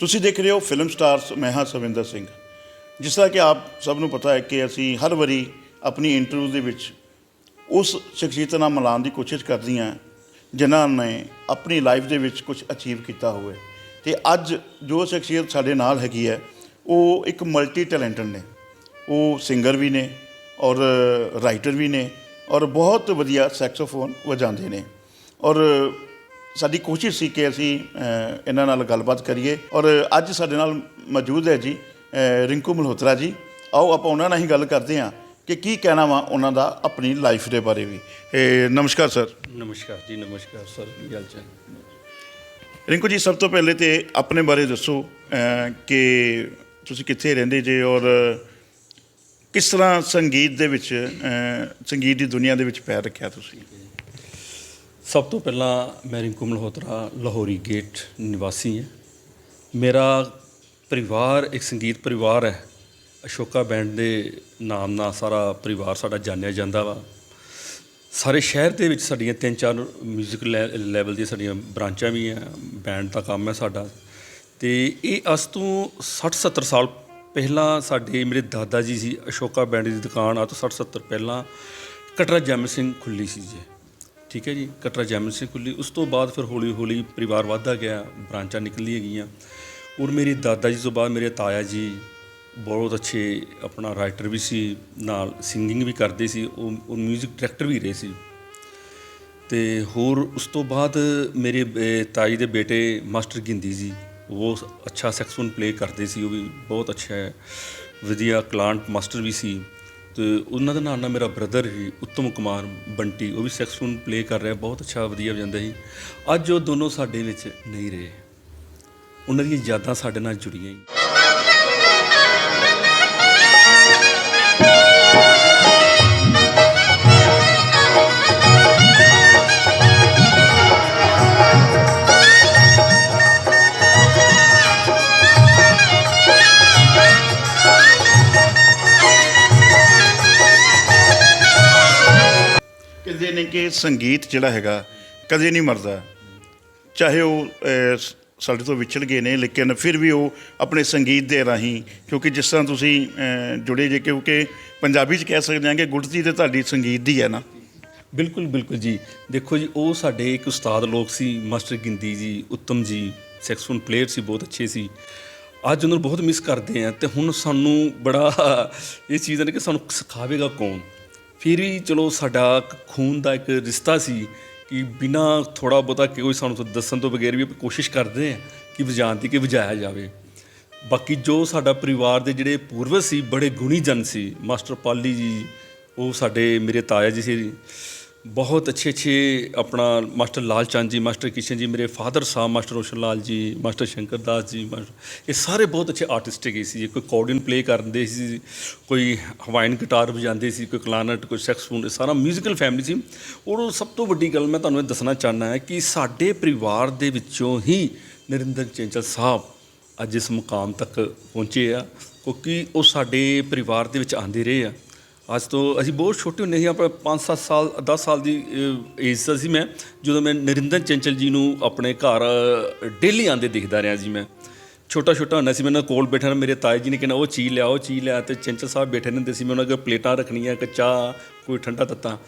ਤੁਸੀਂ ਦੇਖ ਰਹੇ ਹੋ ਫਿਲਮ ਸਟਾਰਸ ਮੈਂ ਹਾਂ ਸਵਿੰਦਰ ਸਿੰਘ। ਜਿਸ ਤਰ੍ਹਾਂ ਕਿ ਆਪ ਸਭ ਨੂੰ ਪਤਾ ਹੈ ਕਿ ਅਸੀਂ ਹਰ ਵਾਰੀ ਆਪਣੀ ਇੰਟਰਵਿਊ ਦੇ ਵਿੱਚ ਉਸ ਸ਼ਖਸੀਅਤ ਨਾਲ ਮਿਲਾਉਣ ਦੀ ਕੋਸ਼ਿਸ਼ ਕਰਦੀ ਹਾਂ, ਜਿਨ੍ਹਾਂ ਨੇ ਆਪਣੀ ਲਾਈਫ ਦੇ ਵਿੱਚ ਕੁਝ ਅਚੀਵ ਕੀਤਾ ਹੋਵੇ। ਤੇ ਅੱਜ ਜੋ ਸ਼ਖਸੀਅਤ ਸਾਡੇ ਨਾਲ ਹੈਗੀ ਹੈ, ਉਹ ਇੱਕ ਮਲਟੀ ਟੈਲੈਂਟਡ ਨੇ। ਉਹ ਸਿੰਗਰ ਵੀ ਨੇ ਔਰ ਰਾਈਟਰ ਵੀ ਨੇ ਔਰ ਬਹੁਤ ਵਧੀਆ ਸੈਕਸੋਫੋਨ ਵਜਾਉਂਦੇ ਨੇ। ਔਰ ਸਾਡੀ ਕੋਸ਼ਿਸ਼ ਸੀ ਕਿ ਅਸੀਂ ਇਹਨਾਂ ਨਾਲ ਗੱਲਬਾਤ ਕਰੀਏ। ਔਰ ਅੱਜ ਸਾਡੇ ਨਾਲ ਮੌਜੂਦ ਹੈ ਜੀ ਰਿੰਕੂ ਮਲਹੋਤਰਾ ਜੀ। ਆਓ ਆਪਾਂ ਉਹਨਾਂ ਨਾਲ ਹੀ ਗੱਲ ਕਰਦੇ ਹਾਂ ਕਿ ਕੀ ਕਹਿਣਾ ਵਾ ਉਹਨਾਂ ਦਾ ਆਪਣੀ ਲਾਈਫ ਦੇ ਬਾਰੇ ਵੀ। ਇਹ ਨਮਸਕਾਰ ਸਰ। ਨਮਸਕਾਰ ਜੀ ਨਮਸਕਾਰ ਸਰ ਕੀ ਹਾਲ ਚਾਲ? ਰਿੰਕੂ ਜੀ ਸਭ ਤੋਂ ਪਹਿਲੇ ਤੇ ਆਪਣੇ ਬਾਰੇ ਦੱਸੋ ਕਿ ਤੁਸੀਂ ਕਿੱਥੇ ਰਹਿੰਦੇ ਜੇ ਔਰ ਕਿਸ ਤਰ੍ਹਾਂ ਸੰਗੀਤ ਦੇ ਵਿੱਚ ਸੰਗੀਤ ਦੀ ਦੁਨੀਆ ਦੇ ਵਿੱਚ ਪੈਰ ਰੱਖਿਆ ਤੁਸੀਂ? ਸਭ ਤੋਂ ਪਹਿਲਾਂ ਮੈਂ ਰਿੰਕੂ ਮਲਹੋਤਰਾ, ਲਾਹੌਰੀ ਗੇਟ ਨਿਵਾਸੀ ਹਾਂ। ਮੇਰਾ ਪਰਿਵਾਰ ਇੱਕ ਸੰਗੀਤ ਪਰਿਵਾਰ ਹੈ। ਅਸ਼ੋਕਾ ਬੈਂਡ ਦੇ ਨਾਮ ਨਾਲ ਸਾਰਾ ਪਰਿਵਾਰ ਸਾਡਾ ਜਾਣਿਆ ਜਾਂਦਾ ਵਾ। ਸਾਰੇ ਸ਼ਹਿਰ ਦੇ ਵਿੱਚ ਸਾਡੀਆਂ ਤਿੰਨ ਚਾਰ 뮤직 ਲੈਵਲ ਦੀਆਂ ਸਾਡੀਆਂ ਬ੍ਰਾਂਚਾਂ ਵੀ ਆ, ਬੈਂਡ ਦਾ ਕੰਮ ਹੈ ਸਾਡਾ। ਤੇ ਇਹ ਅੱਜ ਤੋਂ 60 70 ਸਾਲ ਪਹਿਲਾਂ ਸਾਡੇ ਮੇਰੇ ਦਾਦਾ ਜੀ ਸੀ, ਅਸ਼ੋਕਾ ਬੈਂਡ ਦੀ ਦੁਕਾਨ ਆ ਤੋਂ 60 70 ਪਹਿਲਾਂ ਕਟਰਾ ਜੈਮ ਸਿੰਘ ਖੁੱਲੀ ਸੀ ਜੀ। ਠੀਕ ਹੈ ਜੀ, ਕਟਰਾ ਜੈਮਲ ਸਿੰਘ ਖੁੱਲੀ ਉਸ ਤੋਂ ਬਾਅਦ ਫਿਰ ਹੌਲੀ ਹੌਲੀ ਪਰਿਵਾਰ ਵੱਧਦਾ ਗਿਆ, ਬ੍ਰਾਂਚਾਂ ਨਿਕਲਦੀਆਂ ਗਈਆਂ। ਔਰ ਮੇਰੇ ਦਾਦਾ ਜੀ ਤੋਂ ਬਾਅਦ ਮੇਰੇ ਤਾਇਆ ਜੀ ਬਹੁਤ ਅੱਛੇ ਆਪਣਾ ਰਾਈਟਰ ਵੀ ਸੀ, ਨਾਲ ਸਿੰਗਿੰਗ ਵੀ ਕਰਦੇ ਸੀ, ਉਹ ਉਹ 뮤직 ਡਾਇਰੈਕਟਰ ਵੀ ਰਹੇ ਸੀ। ਤੇ ਹੋਰ ਉਸ ਤੋਂ ਬਾਅਦ ਮੇਰੇ ਤਾਈ ਦੇ ਬੇਟੇ ਮਾਸਟਰ ਗਿੰਦੀ ਜੀ, ਉਹ ਅੱਛਾ ਸੈਕਸੋਫੋਨ ਪਲੇ ਕਰਦੇ ਸੀ, ਉਹ ਵੀ ਬਹੁਤ ਅੱਛਾ ਵਧੀਆ ਕਲਾਂਟ ਮਾਸਟਰ ਵੀ ਸੀ। ਤੇ ਉਹਨਾਂ ਦੇ ਨਾਲ ਨਾਲ ਮੇਰਾ ਬ੍ਰਦਰ ਹੀ ਉੱਤਮ ਕੁਮਾਰ ਬੰਟੀ, ਉਹ ਵੀ ਸੈਕਸੋਫੋਨ ਪਲੇ ਕਰ ਰਿਹਾ, ਬਹੁਤ ਅੱਛਾ, ਵਧੀਆ ਵਜਾਉਂਦਾ ਸੀ। ਅੱਜ ਉਹ ਦੋਨੋਂ ਸਾਡੇ ਵਿੱਚ ਨਹੀਂ ਰਹੇ। ਉਹਨਾਂ ਦੀਆਂ ਯਾਦਾਂ ਸਾਡੇ ਨਾਲ ਜੁੜੀਆਂ ਹੀ। ਕਹਿੰਦੇ ਨੇ ਕਿ ਸੰਗੀਤ ਜਿਹੜਾ ਹੈਗਾ ਕਦੇ ਨਹੀਂ ਮਰਦਾ। ਚਾਹੇ ਉਹ ਅਹ, ਸ- ਸਾਡੇ ਤੋਂ ਵਿਛੜ ਗਏ ਨੇ ਲੇਕਿਨ ਫਿਰ ਵੀ ਉਹ ਆਪਣੇ ਸੰਗੀਤ ਦੇ ਰਾਹੀਂ ਕਿਉਂਕਿ ਜਿਸ ਤਰ੍ਹਾਂ ਤੁਸੀਂ ਅਹ, ਜੁੜੇ ਜੇ ਕਿਉਂਕਿ ਪੰਜਾਬੀ 'ਚ ਕਹਿ ਸਕਦੇ ਹਾਂ ਕਿ ਗੁੜਤੀ ਤੇ ਤੁਹਾਡੀ ਸੰਗੀਤ ਦੀ ਹੈ ਨਾ। ਬਿਲਕੁਲ ਬਿਲਕੁਲ ਜੀ। ਦੇਖੋ ਜੀ ਉਹ ਸਾਡੇ ਇੱਕ ਉਸਤਾਦ ਲੋਕ ਸੀ ਮਾਸਟਰ ਗਿੰਦੀ ਜੀ ਉੱਤਮ ਜੀ ਸੈਕਸੋਫੋਨ ਪਲੇਅਰ ਸੀ ਬਹੁਤ ਅੱਛੇ ਸੀ। ਅੱਜ ਉਹਨਾਂ ਨੂੰ ਬਹੁਤ ਮਿਸ ਕਰਦੇ ਆ ਤੇ ਹੁਣ ਸਾਨੂੰ ਬੜਾ ਇਹ ਚੀਜ਼ ਹੈ ਕਿ ਸਾਨੂੰ ਸਿਖਾਵੇਗਾ ਕੌਣ? ਫਿਰ ਵੀ ਚਲੋ ਸਾਡਾ ਖੂਨ ਦਾ ਇੱਕ ਰਿਸ਼ਤਾ ਸੀ ਕਿ ਬਿਨਾ ਥੋੜਾ ਬਹੁਤਾ ਕੋਈ ਸਾਨੂੰ ਦੱਸਣ ਤੋਂ ਬਗੈਰ ਵੀ ਆਪਾਂ ਕੋਸ਼ਿਸ਼ ਕਰਦੇ ਆ ਕਿ ਵਜਾਉਣ ਦੀ, ਕਿ ਵਜਾਇਆ ਜਾਵੇ। ਬਾਕੀ ਜੋ ਸਾਡਾ ਪਰਿਵਾਰ ਦੇ ਜਿਹੜੇ ਪੂਰਵਜ ਸੀ, ਬੜੇ ਗੁਣੀ ਜਨ ਸੀ। ਮਾਸਟਰ ਪਾਲੀ ਜੀ, ਉਹ ਸਾਡੇ ਮੇਰੇ ਤਾਇਆ ਜੀ ਸੀ। ਬਹੁਤ ਅੱਛੇ ਅੱਛੇ ਆਪਣਾ ਮਾਸਟਰ ਲਾਲ ਚੰਦ ਜੀ, ਮਾਸਟਰ ਕਿਸ਼ਨ ਜੀ, ਮੇਰੇ ਫਾਦਰ ਸਾਹਿਬ, ਮਾਸਟਰ ਰੋਸ਼ਨ ਲਾਲ ਜੀ, ਮਾਸਟਰ ਸ਼ੰਕਰ ਦਾਸ ਜੀ, ਮਾਸਟਰ, ਇਹ ਸਾਰੇ ਬਹੁਤ ਅੱਛੇ ਆਰਟਿਸਟ ਹੈਗੇ ਸੀ ਕੋਈ ਕੋਰਡੀਅਨ ਪਲੇ ਕਰਦੇ ਸੀ, ਕੋਈ ਹਵਾਈਨ ਗਿਟਾਰ ਵਜਾਉਂਦੇ ਸੀ, ਕੋਈ ਕਲਾਨਟ ਕੋਈ ਸੈਕਸਫੋਨ ਇਹ ਸਾਰਾ ਮਿਊਜ਼ੀਕਲ ਫੈਮਿਲੀ ਸੀ। ਔਰ ਉਹ ਸਭ ਤੋਂ ਵੱਡੀ ਗੱਲ ਮੈਂ ਤੁਹਾਨੂੰ ਇਹ ਦੱਸਣਾ ਚਾਹੁੰਦਾ ਹਾਂ ਕਿ ਸਾਡੇ ਪਰਿਵਾਰ ਦੇ ਵਿੱਚੋਂ ਹੀ ਨਰਿੰਦਰ ਚੰਚਲ ਸਾਹਿਬ ਅੱਜ ਇਸ ਮੁਕਾਮ ਤੱਕ ਪਹੁੰਚੇ ਆ, ਕਿਉਂਕਿ ਉਹ ਸਾਡੇ ਪਰਿਵਾਰ ਦੇ ਵਿੱਚ ਆਂਦੇ ਰਹੇ ਆ। ਅੱਜ ਤੋਂ ਅਸੀਂ ਬਹੁਤ ਛੋਟੇ ਹੁੰਦੇ ਸੀ, ਆਪਾਂ 5-7 ਸਾਲ 10 ਸਾਲ ਦੀ ਏਜ ਦਾ ਸੀ ਮੈਂ, ਜਦੋਂ ਮੈਂ ਨਰਿੰਦਰ ਚੰਚਲ ਜੀ ਨੂੰ ਆਪਣੇ ਘਰ ਡੇਲੀ ਆਂਦੇ ਦਿਖਦਾ ਰਿਹਾ ਜੀ ਮੈਂ। ਛੋਟਾ ਛੋਟਾ ਹੁੰਦਾ ਸੀ, ਮੈਂ ਉਹਨਾਂ ਕੋਲ ਬੈਠਾ ਮੇਰੇ ਤਾਏ ਜੀ ਨੇ ਕਹਿਣਾ ਉਹ ਚੀਜ਼ ਲਿਆ ਉਹ ਚੀਜ਼ ਲਿਆ ਤੇ ਚੰਚਲ ਸਾਹਿਬ ਬੈਠੇ ਰਹਿੰਦੇ ਸੀ, ਮੈਂ ਉਹਨਾਂ ਕੋਲ ਪਲੇਟਾਂ ਰੱਖਣੀਆਂ ਕਿ ਚਾਹ, ਕੋਈ ਠੰਡਾ ਤੱਤਾ।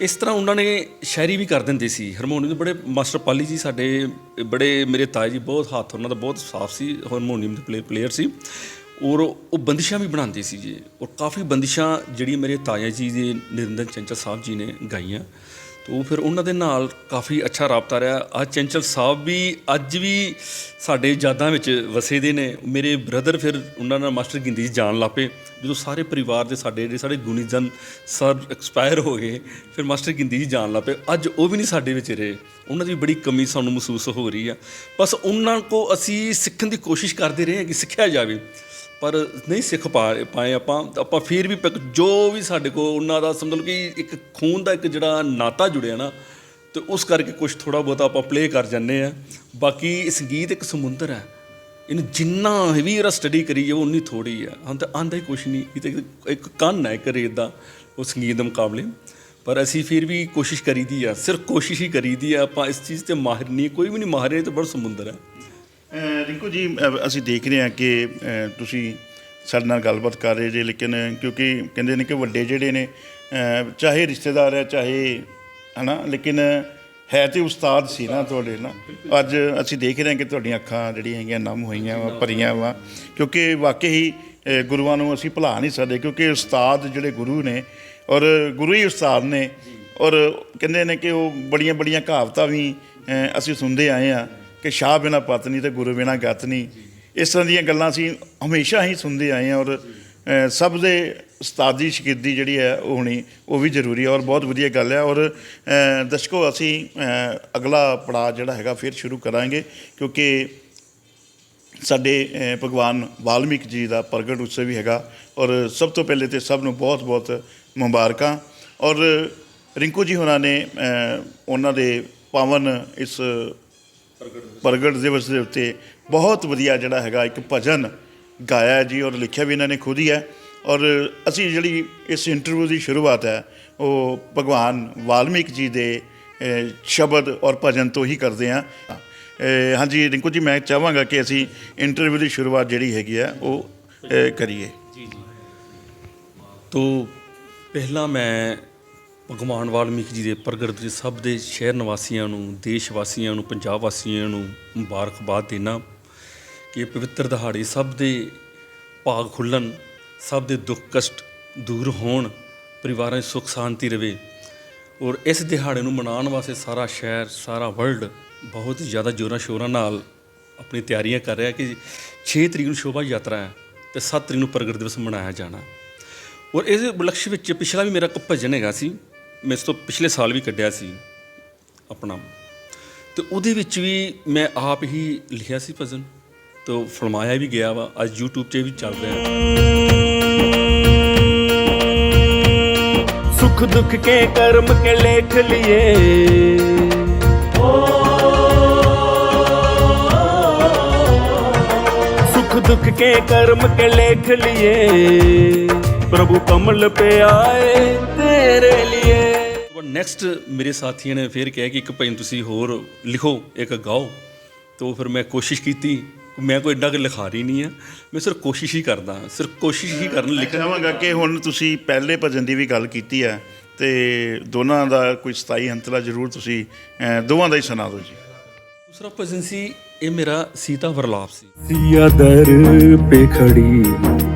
ਇਸ ਤਰ੍ਹਾਂ ਉਹਨਾਂ ਨੇ ਸ਼ਾਇਰੀ ਵੀ ਕਰ ਦਿੰਦੇ ਸੀ। ਹਾਰਮੋਨੀਅਮ ਦੇ ਬੜੇ ਮਾਸਟਰ ਪਾਲੀ ਜੀ ਸਾਡੇ, ਬੜੇ ਮੇਰੇ ਤਾਏ ਜੀ ਬਹੁਤ ਹੱਥ, ਉਹਨਾਂ ਦਾ ਬਹੁਤ ਸਾਫ਼ ਸੀ ਹਾਰਮੋਨੀਅਮ ਦੇ ਪਲੇ ਪਲੇਅਰ ਸੀ। ਔਰ ਉਹ ਬੰਦਿਸ਼ਾਂ ਵੀ ਬਣਾਉਂਦੇ ਸੀ ਜੀ। ਔਰ ਕਾਫੀ ਬੰਦਿਸ਼ਾਂ ਜਿਹੜੀਆਂ ਮੇਰੇ ਤਾਇਆ ਜੀ ਦੇ ਨਰਿੰਦਰ ਚੰਚਲ ਸਾਹਿਬ ਜੀ ਨੇ ਗਾਈਆਂ। ਉਹ ਫਿਰ ਉਹਨਾਂ ਦੇ ਨਾਲ ਕਾਫੀ ਅੱਛਾ ਰਾਬਤਾ ਰਿਹਾ। ਅੱਜ ਚੰਚਲ ਸਾਹਿਬ ਵੀ ਅੱਜ ਵੀ ਸਾਡੇ ਯਾਦਾਂ ਵਿੱਚ ਵਸੇ ਦੇ ਨੇ। ਮੇਰੇ ਬ੍ਰਦਰ ਫਿਰ ਉਹਨਾਂ ਨਾਲ ਮਾਸਟਰ ਗਿੰਦੀ ਜੀ ਜਾਣ ਲੱਪੇ ਜਦੋਂ ਸਾਰੇ ਪਰਿਵਾਰ ਦੇ ਸਾਡੇ ਜਿਹੜੇ ਸਾਡੇ ਗੁਣੀਜਨ ਸਰ ਐਕਸਪਾਇਰ ਹੋ ਗਏ, ਫਿਰ ਮਾਸਟਰ ਗਿੰਦੀ ਜੀ ਜਾਣ ਲੱਪੇ ਅੱਜ ਉਹ ਵੀ ਨਹੀਂ ਸਾਡੇ ਵਿੱਚ ਰਹੇ। ਉਹਨਾਂ ਦੀ ਬੜੀ ਕਮੀ ਸਾਨੂੰ ਮਹਿਸੂਸ ਹੋ ਰਹੀ ਆ। ਬਸ ਉਹਨਾਂ ਕੋ ਅਸੀਂ ਸਿੱਖਣ ਦੀ ਕੋਸ਼ਿਸ਼ ਕਰਦੇ ਰਹੇ ਹਾਂ ਕਿ ਸਿੱਖਿਆ ਜਾਵੇ। ਪਰ ਨਹੀਂ ਸਿੱਖ ਪਾ- ਪਾਏ ਆਪਾਂ ਆਪਾਂ ਫਿਰ ਵੀ ਜੋ ਵੀ ਸਾਡੇ ਕੋਲ ਉਹਨਾਂ ਦਾ ਸਮਝ ਲਓ ਕਿ ਇੱਕ ਖੂਨ ਦਾ ਇੱਕ ਜਿਹੜਾ ਨਾਤਾ ਜੁੜਿਆ ਨਾ, ਤੇ ਉਸ ਕਰਕੇ ਕੁਝ ਥੋੜਾ ਬਹੁਤਾ ਆਪਾਂ ਪਲੇ ਕਰ ਜਾਂਦੇ ਆ ਬਾਕੀ ਸੰਗੀਤ ਇੱਕ ਸਮੁੰਦਰ ਹੈ। ਇਹਨੂੰ ਜਿੰਨਾ ਵੀ ਇਹਦਾ ਸਟੱਡੀ ਕਰੀ ਜਾਓ, ਉਨੀ ਥੋੜੀ ਆ ਹਾਂ, ਤਾਂ ਆਂਦਾ ਹੀ ਕੁਝ ਨਹੀਂ। ਇਹ ਤਾਂ ਇੱਕ- ਕੰਨ ਹੈ, ਇੱਕ ਰੇਤ ਦਾ ਉਹ ਸੰਗੀਤ ਦੇ ਮੁਕਾਬਲੇ। ਪਰ ਅਸੀਂ ਫਿਰ ਵੀ ਕੋਸ਼ਿਸ਼ ਕਰੀਦੀ ਆ, ਸਿਰਫ ਕੋਸ਼ਿਸ਼ ਹੀ ਕਰੀਦੀ ਆ ਆਪਾਂ ਇਸ ਚੀਜ਼ ਤੇ ਮਾਹਿਰ ਨਹੀਂ, ਕੋਈ ਵੀ ਨਹੀਂ ਮਾਹਿਰ, ਇਹ ਤਾਂ ਬੜਾ ਸਮੁੰਦਰ ਹੈ। ਰਿੰਕੂ ਜੀ ਅਸੀਂ ਦੇਖ ਰਹੇ ਹਾਂ ਕਿ ਤੁਸੀਂ ਸਾਡੇ ਨਾਲ ਗੱਲਬਾਤ ਕਰ ਰਹੇ ਜੇ, ਲੇਕਿਨ ਕਿਉਂਕਿ ਕਹਿੰਦੇ ਨੇ ਕਿ ਵੱਡੇ ਜਿਹੜੇ ਨੇ ਚਾਹੇ ਰਿਸ਼ਤੇਦਾਰ ਹੈ, ਚਾਹੇ ਹਨਾ, ਲੇਕਿਨ ਹੈ ਤੇ ਉਸਤਾਦ ਸੀ ਨਾ ਤੁਹਾਡੇ ਨਾ। ਅੱਜ ਅਸੀਂ ਦੇਖ ਰਹੇ ਹਾਂ ਕਿ ਤੁਹਾਡੀਆਂ ਅੱਖਾਂ ਜਿਹੜੀਆਂ ਹੈਗੀਆਂ, ਨਮ ਹੋਈਆਂ ਵਾ, ਭਰੀਆਂ ਵਾ। ਕਿਉਂਕਿ ਵਾਕਈ ਹੀ ਗੁਰੂਆਂ ਨੂੰ ਅਸੀਂ ਭੁਲਾ ਨਹੀਂ ਸਕਦੇ, ਕਿਉਂਕਿ ਉਸਤਾਦ ਜਿਹੜੇ ਗੁਰੂ ਨੇ, ਔਰ ਗੁਰੂ ਹੀ ਉਸਤਾਦ ਨੇ। ਔਰ ਕਹਿੰਦੇ ਨੇ ਕਿ ਉਹ ਬੜੀਆਂ ਬੜੀਆਂ ਕਹਾਵਤਾਂ ਵੀ ਅਸੀਂ ਸੁਣਦੇ ਆਏ ਆ ਕਿ ਸ਼ਾਹ ਬਿਨਾ ਪਤ ਨਹੀਂ ਤੇ ਗੁਰੂ ਬਿਨਾ ਗਤ ਨਹੀਂ। ਇਸ ਤਰ੍ਹਾਂ ਦੀਆਂ ਗੱਲਾਂ ਅਸੀਂ ਹਮੇਸ਼ਾ ਹੀ ਸੁਣਦੇ ਆਏ ਆ ਔਰ ਸਭ ਦੇ ਉਸਤਾਦੀ ਸ਼ਾਗਿਰਦੀ ਜਿਹੜੀ ਹੈ ਉਹ ਹੋਣੀ ਉਹ ਵੀ ਜ਼ਰੂਰੀ ਹੈ ਔਰ ਬਹੁਤ ਵਧੀਆ ਗੱਲ ਹੈ। ਔਰ ਅਹ ਦਰਸ਼ਕੋ ਅਸੀਂ ਅਗਲਾ ਪੜਾਅ ਜਿਹੜਾ ਹੈਗਾ ਫਿਰ ਸ਼ੁਰੂ ਕਰਾਂਗੇ ਕਿਉਂਕਿ ਸਾਡੇ ਭਗਵਾਨ ਵਾਲਮੀਕ ਜੀ ਦਾ ਪ੍ਰਗਟ ਉਤਸਵ ਵੀ ਹੈਗਾ ਔਰ ਸਭ ਤੋਂ ਪਹਿਲੇ ਤੇ ਸਭ ਨੂੰ ਬਹੁਤ-ਬਹੁਤ ਮੁਬਾਰਕਾਂ। ਔਰ ਰਿੰਕੂ ਜੀ ਹੋਣਾ ਨੇ ਉਹਨਾਂ ਦੇ ਪਾਵਨ ਇਸ ਪ੍ਰਗਟ ਦਿਵਸ ਦੇ ਉੱਤੇ ਬਹੁਤ ਵਧੀਆ ਜਿਹੜਾ ਹੈਗਾ ਇੱਕ ਭਜਨ ਗਾਇਆ ਹੈ ਜੀ ਔਰ ਲਿਖਿਆ ਵੀ ਇਹਨਾਂ ਨੇ ਖੁਦ ਹੀ ਹੈ। ਔਰ ਅਸੀਂ ਜਿਹੜੀ ਇਸ ਇੰਟਰਵਿਊ ਦੀ ਸ਼ੁਰੂਆਤ ਹੈ ਉਹ ਭਗਵਾਨ ਵਾਲਮੀਕ ਜੀ ਦੇ ਸ਼ਬਦ ਔਰ ਭਜਨ ਤੋਂ ਹੀ ਕਰਦੇ ਹਾਂ। ਅਹ, ਹਾਂਜੀ ਰਿੰਕੂ ਜੀ ਮੈਂ ਚਾਹਾਂਗਾ ਕਿ ਅਸੀਂ ਇੰਟਰਵਿਊ ਦੀ ਸ਼ੁਰੂਆਤ ਜਿਹੜੀ ਹੈਗੀ ਆ ਉਹ ਕਰੀਏ। ਤੋ ਪਹਿਲਾਂ ਮੈਂ ਭਗਵਾਨ ਵਾਲਮੀਕ ਜੀ ਦੇ ਪ੍ਰਗਟ ਦੇ ਸਭ ਦੇ ਸ਼ਹਿਰ ਨਿਵਾਸੀਆਂ ਨੂੰ ਦੇਸ਼ ਵਾਸੀਆਂ ਨੂੰ, ਪੰਜਾਬ ਵਾਸੀਆਂ ਨੂੰ ਮੁਬਾਰਕਬਾਦ ਦੇਣਾ ਕਿ ਪਵਿੱਤਰ ਦਿਹਾੜੇ ਸਭ ਦੇ ਭਾਗ ਖੁੱਲਣ, ਸਭ ਦੇ ਦੁੱਖ ਕਸ਼ਟ ਦੂਰ ਹੋਣ, ਪਰਿਵਾਰਾਂ 'ਚ ਸੁੱਖ ਸ਼ਾਂਤੀ ਰਵੇ ਔਰ ਇਸ ਦਿਹਾੜੇ ਨੂੰ ਮਨਾਉਣ ਵਾਸਤੇ ਸਾਰਾ ਸ਼ਹਿਰ, ਸਾਰਾ ਵਰਲਡ ਬਹੁਤ ਜ਼ਿਆਦਾ ਜੋਰਾਂ ਸ਼ੋਰਾਂ ਨਾਲ ਆਪਣੀ ਤਿਆਰੀਆਂ ਕਰ ਰਿਹਾ ਕਿ 6 ਤਰੀਕ ਨੂੰ ਸ਼ੋਭਾ ਯਾਤਰਾ ਹੈ ਤੇ 7 ਤਰੀਕ ਨੂੰ ਪ੍ਰਗਟ ਦਿਵਸ ਮਨਾਇਆ ਜਾਣਾ ਔਰ ਇਸ ਉਪਲਕਸ਼ ਵਿੱਚ ਪਿਛਲਾ ਵੀ ਮੇਰਾ ਇੱਕ ਭਜਨ ਹੈਗਾ ਸੀ। ਮੈਂ ਇਸ ਤੋਂ ਪਿਛਲੇ ਸਾਲ ਵੀ ਕੱਢਿਆ ਸੀ ਆਪਣਾ। ਤੇ ਉਹਦੇ ਵਿੱਚ ਵੀ ਮੈਂ ਆਪ ਹੀ ਲਿਖਿਆ ਸੀ ਭਜਨ। ਤੋਂ ਫਰਮਾਇਆ ਵੀ ਗਿਆ ਵਾ, ਅੱਜ YouTube ਤੇ ਵੀ ਚੱਲ ਰਿਹਾ। ਸੁਖ ਦੁੱਖ ਕੇ ਕਰਮ ਕੇ ਲੇਖ ਲਿਏ। ਦੁੱਖ ਕੇ ਕਰਮ ਕੇ ਲੇਖ ਲਿਏ। ਪ੍ਰਭੂ ਕਮਲ ਪਿਆਏ ਪਰ ਨੈਕਸਟ ਮੇਰੇ ਸਾਥੀਆਂ ਨੇ ਫਿਰ ਕਿਹਾ ਕਿ ਇੱਕ ਭਾਈ ਤੁਸੀਂ ਹੋਰ ਲਿਖੋ ਇੱਕ ਗਾਓ। ਤੋ ਫਿਰ ਮੈਂ ਕੋਸ਼ਿਸ਼ ਕੀਤੀ ਮੈਂ ਕੋਈ ਏਡਾ ਕਿ ਲਿਖਾਰੀ ਨਹੀਂ ਆ। ਮੈਂ ਸਿਰਫ ਕੋਸ਼ਿਸ਼ ਹੀ ਕਰਦਾ ਸਿਰਫ ਕੋਸ਼ਿਸ਼ ਹੀ ਕਰਨ ਲਿਖਣ। ਚਾਹਾਂਗਾ ਕਿ ਹੁਣ ਤੁਸੀਂ ਪਹਿਲੇ ਭਜਨ ਦੀ ਵੀ ਗੱਲ ਕੀਤੀ ਆ ਤੇ ਦੋਨਾਂ ਦਾ ਕੋਈ 27 ਅੰਤਲਾ ਜ਼ਰੂਰ ਤੁਸੀਂ ਦੋਵਾਂ ਦਾ ਹੀ ਸੁਣਾ ਦਿਓ ਜੀ। ਦੂਸਰਾ ਭਜਨ ਸੀ ਇਹ ਮੇਰਾ ਸੀਤਾ ਵਰਲਾਪ ਸੀ। ਸੀਆ ਦਰ ਪੇ ਖੜੀ